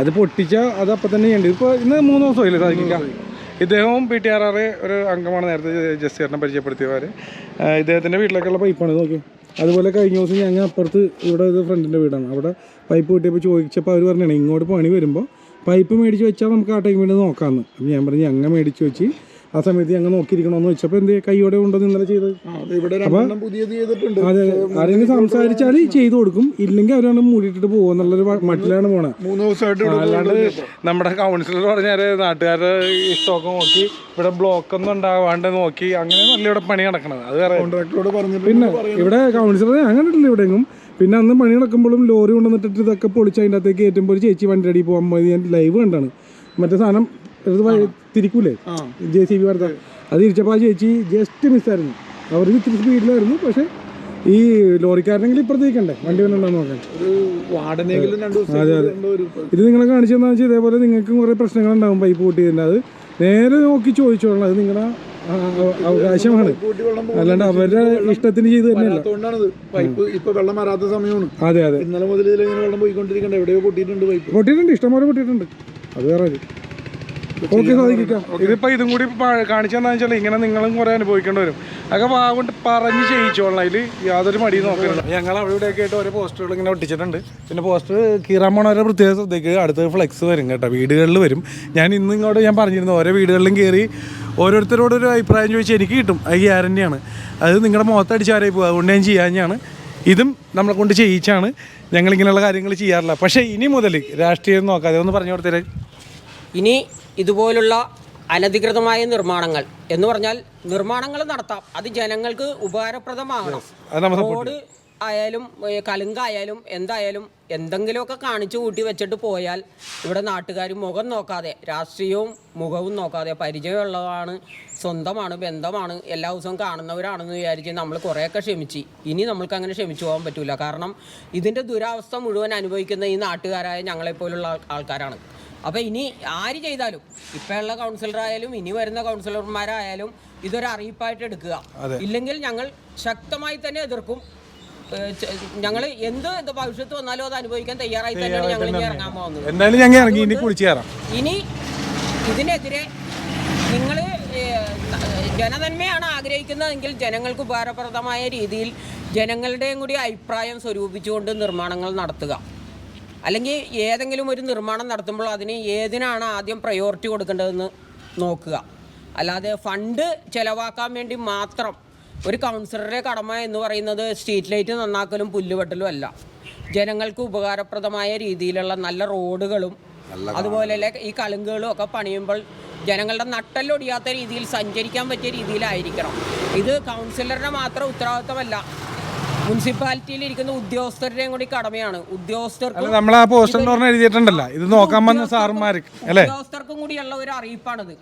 അത് പൊട്ടിച്ചാൽ അത് അപ്പം തന്നെ ഉണ്ട് ഇപ്പോൾ ഇന്ന് മൂന്ന് ദിവസമായില്ലേ സാധിക്കാം ഇദ്ദേഹവും പി ടി ആർ ആർ ഒരു അംഗമാണ് നേരത്തെ ജസ്റ്റിയറിനെ പരിചയപ്പെടുത്തിയവർ ഇദ്ദേഹത്തിന്റെ വീട്ടിലേക്കുള്ള പൈപ്പാണ് നോക്കി അതുപോലെ കഴിഞ്ഞ ദിവസം ഞങ്ങൾ അപ്പുറത്ത് ഇവിടെ ഇത് ഫ്രണ്ടിന്റെ വീടാണ്. അവിടെ പൈപ്പ് കിട്ടിയപ്പോൾ ചോദിച്ചപ്പോൾ അവർ പറഞ്ഞാണ് ഇങ്ങോട്ട് പണി വരുമ്പോൾ പൈപ്പ് മേടിച്ച് വെച്ചാൽ നമുക്ക് ആ ടൈമിൽ നോക്കാമെന്ന് അപ്പം ഞാൻ പറഞ്ഞു ഞങ്ങൾ മേടിച്ച് വെച്ച് ആ സമയത്ത് ഞങ്ങൾ നോക്കിയിരിക്കണമെന്ന് വെച്ചപ്പോൾ എന്ത് കൈയോടെ ഉണ്ടെന്ന് ഇന്നലെ ചെയ്തത്? ചെയ്തിട്ടുണ്ട്. അതെ ആരെങ്കിലും സംസാരിച്ചാൽ ചെയ്തു കൊടുക്കും. ഇല്ലെങ്കിൽ അവരാണ് മൂടിയിട്ടിട്ട് പോകുമെന്നുള്ളൊരു വ- മട്ടിലാണ് പോണത് മൂന്ന് ദിവസമായിട്ട് അല്ലാണ്ട് നമ്മുടെ കൗൺസിലർ പറഞ്ഞാൽ നാട്ടുകാരുടെ ഇഷ്ടമൊക്കെ നോക്കി ഇവിടെ ബ്ലോക്ക് ഒന്നും ഉണ്ടാവാണ്ട് നോക്കി അങ്ങനെ നല്ല ഇവിടെ പണി നടക്കണത്? അത് വേറെ കോൺട്രാക്ടറോട് പറഞ്ഞു പിന്നെ ഇവിടെ കൗൺസിലർ അങ്ങനെ ഇല്ല ഇവിടെയെങ്കിലും പിന്നെ അന്ന് പണി നടക്കുമ്പോഴും ലോറി കൊണ്ടുവന്നിട്ട് ഇതൊക്കെ പൊളിച്ച് അതിന്റെ അകത്തേക്ക് കയറ്റുമ്പോൾ ചേച്ചി വണ്ടി അടി പോകാൻ മതി ഞാൻ ലൈവ് കണ്ടാണ്. മറ്റേ സാധനം ഇത് തിരിക്കൂലേ? ജെ സി ബി വാർത്ത അത് തിരിച്ചപ്പോൾ ആ ചേച്ചി ജസ്റ്റ് മിസ്സായിരുന്നു. അവർ ഇത്തിരി സ്പീഡിലായിരുന്നു പക്ഷെ ഈ ലോറിക്കാരനെങ്കിലും ഇപ്പുറത്തേക്കണ്ടേ? വണ്ടി വന്നുണ്ടോ നോക്കാൻ. അതെ അതെ. ഇത് നിങ്ങളെ കാണിച്ചു തന്നാൽ വെച്ചാൽ ഇതേപോലെ നിങ്ങൾക്ക് കുറേ പ്രശ്നങ്ങളുണ്ടാവും പൈപ്പ് പൊട്ടിയതിന്റെ അത് നേരെ നോക്കി ചോദിച്ചോളണം. അത് നിങ്ങളുടെ അവകാശമാണ് അല്ലാണ്ട് അവരുടെ ഇഷ്ടത്തിന് ചെയ്ത് തന്നെയല്ല. പൈപ്പ് ഇപ്പൊ വെള്ളം വരാത്ത സമയമാണ്. അതെ അതെ. ഇന്നലെ മുതൽ വെള്ളം പോയിക്കൊണ്ടിരിക്കണ്ട? എവിടെയോ പൊട്ടിയിട്ടുണ്ട് പൈപ്പ്. പൊട്ടിയിട്ടുണ്ട്. ഇഷ്ടംപോലെ പൊട്ടിയിട്ടുണ്ട്. അത് വേറെ കാര്യം. ഓക്കെ സാധിക്കാം ഇതിപ്പോ ഇതും കൂടി കാണിച്ചു തന്നാ വെച്ചാൽ ഇങ്ങനെ നിങ്ങളും കുറെ അനുഭവിക്കേണ്ടി വരും. അതൊക്കെ വാഗോണ്ട് പറഞ്ഞ് ചെയ്യിച്ചോളാം അതിൽ യാതൊരു മടി നോക്കുന്നില്ല ഞങ്ങൾ അവിടെ ഇവിടെയൊക്കെ ആയിട്ട് ഓരോ പോസ്റ്ററുകൾ ഇങ്ങനെ ഒട്ടിച്ചിട്ടുണ്ട്. പിന്നെ പോസ്റ്റർ കീറാൻ പോണവരെ പ്രത്യേക ശ്രദ്ധിക്കുക അടുത്ത ഫ്ലെക്സ് വരും കേട്ടോ. വീടുകളിൽ വരും. ഞാൻ ഇന്ന് ഇങ്ങോട്ട് ഞാൻ പറഞ്ഞിരുന്നു ഓരോ വീടുകളിലും കയറി ഓരോരുത്തരോട് ഒരു അഭിപ്രായം ചോദിച്ചാൽ എനിക്ക് കിട്ടും. അത് ഗ്യാരണ്ടിയാണ് അത് നിങ്ങളുടെ മുഖത്തടിച്ചാരായി പോകും അതുകൊണ്ട് ഞാൻ ചെയ്യാഞ്ഞാണ്. ഇതും നമ്മളെ കൊണ്ട് ചെയ്യിച്ചാണ്. ഞങ്ങൾ ഇങ്ങനെയുള്ള കാര്യങ്ങൾ ചെയ്യാറില്ല. പക്ഷേ ഇനി മുതൽ രാഷ്ട്രീയം നോക്കാതെ ഒന്ന് പറഞ്ഞു കൊടുത്തേ ഇനി ഇതുപോലുള്ള അനധികൃതമായ നിർമ്മാണങ്ങൾ എന്ന് പറഞ്ഞാൽ നിർമ്മാണങ്ങൾ നടത്താം. അത് ജനങ്ങൾക്ക് ഉപകാരപ്രദമാകണം. റോഡ് ആയാലും കലുങ്കായാലും എന്തായാലും എന്തെങ്കിലുമൊക്കെ കാണിച്ചു കൂട്ടി വെച്ചിട്ട് പോയാൽ ഇവിടെ നാട്ടുകാർ മുഖം നോക്കാതെ രാഷ്ട്രീയവും മുഖവും നോക്കാതെ പരിചയമുള്ളതാണ് സ്വന്തമാണ് ബന്ധമാണ് എല്ലാ ദിവസവും കാണുന്നവരാണെന്ന് വിചാരിച്ച് നമ്മൾ കുറേയൊക്കെ ക്ഷമിച്ച്. ഇനി നമ്മൾക്ക് അങ്ങനെ ക്ഷമിച്ചു പോകാൻ പറ്റില്ല കാരണം ഇതിന്റെ ദുരാവസ്ഥ മുഴുവൻ അനുഭവിക്കുന്ന ഈ നാട്ടുകാരായ ഞങ്ങളെപ്പോലുള്ള ആൾ- ആൾക്കാരാണ്. അപ്പോൾ ഇനി ആര് ചെയ്താലും ഇപ്പോഴുള്ള കൗൺസിലറായാലും ഇനി വരുന്ന കൗൺസിലർമാരായാലും ഇതൊരു അറിയിപ്പായിട്ട് എടുക്കുക. ഇല്ലെങ്കിൽ ഞങ്ങൾ ശക്തമായി തന്നെ എതിർക്കും. ഞങ്ങൾ എന്ത് ഇത് ഭവിഷ്യത്ത് വന്നാലും അത് അനുഭവിക്കാൻ തയ്യാറായി തന്നെയാണ് ഞങ്ങൾ ഇനി ഇറങ്ങാൻ പോകുന്നത്. എന്തായാലും ഞങ്ങൾ ഇറങ്ങി ഇനി കുളിച്ചു കയറാം. ഇനി ഇതിനെതിരെ നിങ്ങൾ ജനനന്മയാണ് ആഗ്രഹിക്കുന്നതെങ്കിൽ ജനങ്ങൾക്ക് ഉപകാരപ്രദമായ രീതിയിൽ ജനങ്ങളുടെയും കൂടി അഭിപ്രായം സ്വരൂപിച്ചുകൊണ്ട് നിർമ്മാണങ്ങൾ നടത്തുക. അല്ലെങ്കിൽ ഏതെങ്കിലും ഒരു നിർമ്മാണം നടത്തുമ്പോൾ അതിന് ഏതിനാണ് ആദ്യം പ്രയോറിറ്റി കൊടുക്കേണ്ടതെന്ന് നോക്കുക. അല്ലാതെ ഫണ്ട് ചിലവാക്കാൻ വേണ്ടി മാത്രം ഒരു കൗൺസിലറുടെ കടമ എന്ന് പറയുന്നത് സ്ട്രീറ്റ് ലൈറ്റ് നന്നാക്കലും പുല്ലുവെട്ടലും അല്ല. ജനങ്ങൾക്ക് ഉപകാരപ്രദമായ രീതിയിലുള്ള നല്ല റോഡുകളും അതുപോലെ ഈ കളുങ്കുകളും ഒക്കെ പണിയുമ്പോൾ ജനങ്ങളുടെ നട്ടല്ലൊടിയാത്ത രീതിയിൽ സഞ്ചരിക്കാൻ പറ്റിയ രീതിയിലായിരിക്കണം. ഇത് കൗൺസിലറുടെ മാത്രം ഉത്തരവാദിത്തമല്ല. മുനിസിപ്പാലിറ്റിയിൽ ഇരിക്കുന്ന ഉദ്യോഗസ്ഥരുടെയും കൂടി കടമയാണ്. ഉദ്യോഗസ്ഥർക്ക് നമ്മൾ ആ പോസ്റ്റർ പറഞ്ഞ എഴുതിയിട്ടുണ്ടല്ലോ. ഇത് നോക്കാൻ വന്ന സാറുമാർ അല്ലേ? ഉദ്യോഗസ്ഥർക്കും കൂടിയുള്ള ഒരു അറിയിപ്പാണിത്.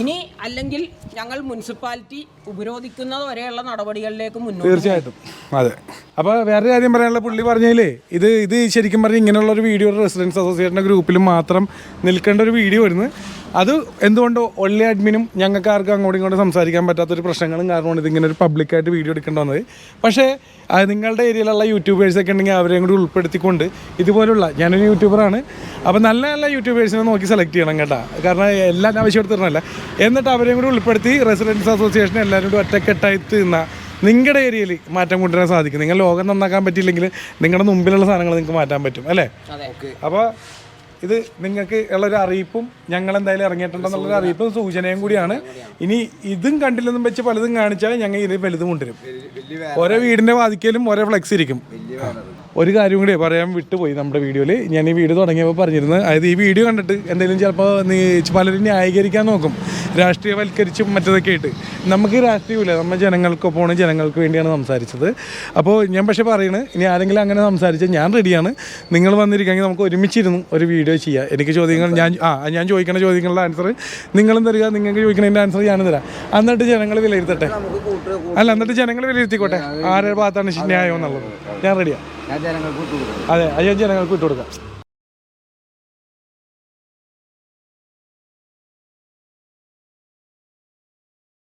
ഇനി അല്ലെങ്കിൽ ഞങ്ങൾ മുനിസിപ്പാലിറ്റി ഉപരോധിക്കുന്നത് വരെയുള്ള നടപടികളിലേക്ക് മുന്നോട്ട് തീർച്ചയായിട്ടും. അതെ. അപ്പോൾ വേറെ കാര്യം പറയാനുള്ള പുള്ളി പറഞ്ഞതിലേ ഇത് ഇത് ശരിക്കും പറഞ്ഞാൽ ഇങ്ങനെയുള്ള ഒരു വീഡിയോ റെസിഡൻസ് അസോസിയേഷന്റെ ഗ്രൂപ്പിൽ മാത്രം നിൽക്കേണ്ട ഒരു വീഡിയോ വരുന്നു അത് എന്തുകൊണ്ടോ ഒള്ളി അഡ്മിനും ഞങ്ങൾക്ക് ആർക്കും അങ്ങോട്ടും ഇങ്ങോട്ടും സംസാരിക്കാൻ പറ്റാത്തൊരു പ്രശ്നങ്ങളും കാരണമാണ് ഇതിങ്ങനെ ഒരു പബ്ലിക്കായിട്ട് വീഡിയോ എടുക്കേണ്ടി വന്നത്. പക്ഷേ നിങ്ങളുടെ ഏരിയയിലുള്ള യൂട്യൂബേഴ്സൊക്കെ ഉണ്ടെങ്കിൽ അവരെയും കൂടി ഉൾപ്പെടുത്തിക്കൊണ്ട് ഇതുപോലുള്ള ഞാനൊരു യൂട്യൂബറാണ് അപ്പോൾ നല്ല നല്ല യൂട്യൂബേഴ്സിനെ നോക്കി സെലക്ട് ചെയ്യണം കേട്ടോ. കാരണം എല്ലാം ആവശ്യം എടുത്തിരുന്നല്ല എന്നിട്ട് അവരെയും കൂടി ഉൾപ്പെടുത്തി റെസിഡൻസ് അസോസിയേഷൻ എല്ലാവരും കൂടി ഒറ്റക്കെട്ടായി തിന്ന. നിങ്ങളുടെ ഏരിയയിൽ മാറ്റം കൊണ്ടുവരാൻ സാധിക്കും. നിങ്ങൾ ലോകം നന്നാക്കാൻ പറ്റിയില്ലെങ്കിൽ നിങ്ങളുടെ മുമ്പിലുള്ള സാധനങ്ങൾ നിങ്ങൾക്ക് മാറ്റാൻ പറ്റും അല്ലേ? അപ്പോൾ ഇത് നിങ്ങൾക്ക് ഉള്ളൊരു അറിയിപ്പും ഞങ്ങൾ എന്തായാലും ഇറങ്ങിയിട്ടുണ്ടെന്നുള്ളൊരു അറിയിപ്പും സൂചനയും കൂടിയാണ്. ഇനി ഇതും കണ്ടില്ലെന്നും വെച്ച് പലതും കാണിച്ചാൽ ഞങ്ങൾ ഇത് വലുതും കൊണ്ടുവരും. ഓരോ വീടിന്റെ വാതിക്കലും ഓരോ ഫ്ലെക്സ് ഇരിക്കും. ഒരു കാര്യം കൂടി പറയാൻ വിട്ടുപോയി നമ്മുടെ വീഡിയോയിൽ. ഞാൻ ഈ വീഡിയോ തുടങ്ങിയപ്പോൾ പറഞ്ഞിരുന്നത് അതായത് ഈ വീഡിയോ കണ്ടിട്ട് എന്തെങ്കിലും ചിലപ്പോൾ പലരും ന്യായീകരിക്കാൻ നോക്കും. രാഷ്ട്രീയവൽക്കരിച്ചും മറ്റതൊക്കെ ആയിട്ട്. നമുക്ക് രാഷ്ട്രീയമില്ല. നമ്മൾ ജനങ്ങൾക്കൊപ്പമാണ് ജനങ്ങൾക്ക് വേണ്ടിയാണ് സംസാരിച്ചത്. അപ്പോൾ ഞാൻ പക്ഷേ പറയുന്നത് ഇനി ആരെങ്കിലും അങ്ങനെ സംസാരിച്ചാൽ ഞാൻ റെഡിയാണ് നിങ്ങൾ വന്നിരിക്കുകയാണെങ്കിൽ നമുക്ക് ഒരുമിച്ചിരുന്നു ഒരു വീഡിയോ ചെയ്യാം. എനിക്ക് ചോദ്യങ്ങൾ ഞാൻ ആ ഞാൻ ചോദിക്കുന്ന ചോദ്യങ്ങളുടെ ആൻസർ നിങ്ങളും തരിക നിങ്ങൾക്ക് ചോദിക്കുന്നതിന്റെ ആൻസർ ഞാനും തരാം. എന്നിട്ട് ജനങ്ങൾ വിലയിരുത്തട്ടെ. അല്ല എന്നിട്ട് ജനങ്ങൾ വിലയിരുത്തിക്കോട്ടെ. ആരുടെ ഭാഗത്താണ് ന്യായം എന്നുള്ളത്. ഞാൻ റെഡിയാണ് അതെ അയ്യോ ഞാൻ ജനങ്ങൾക്ക് വിട്ടുകൊടുക്കാം.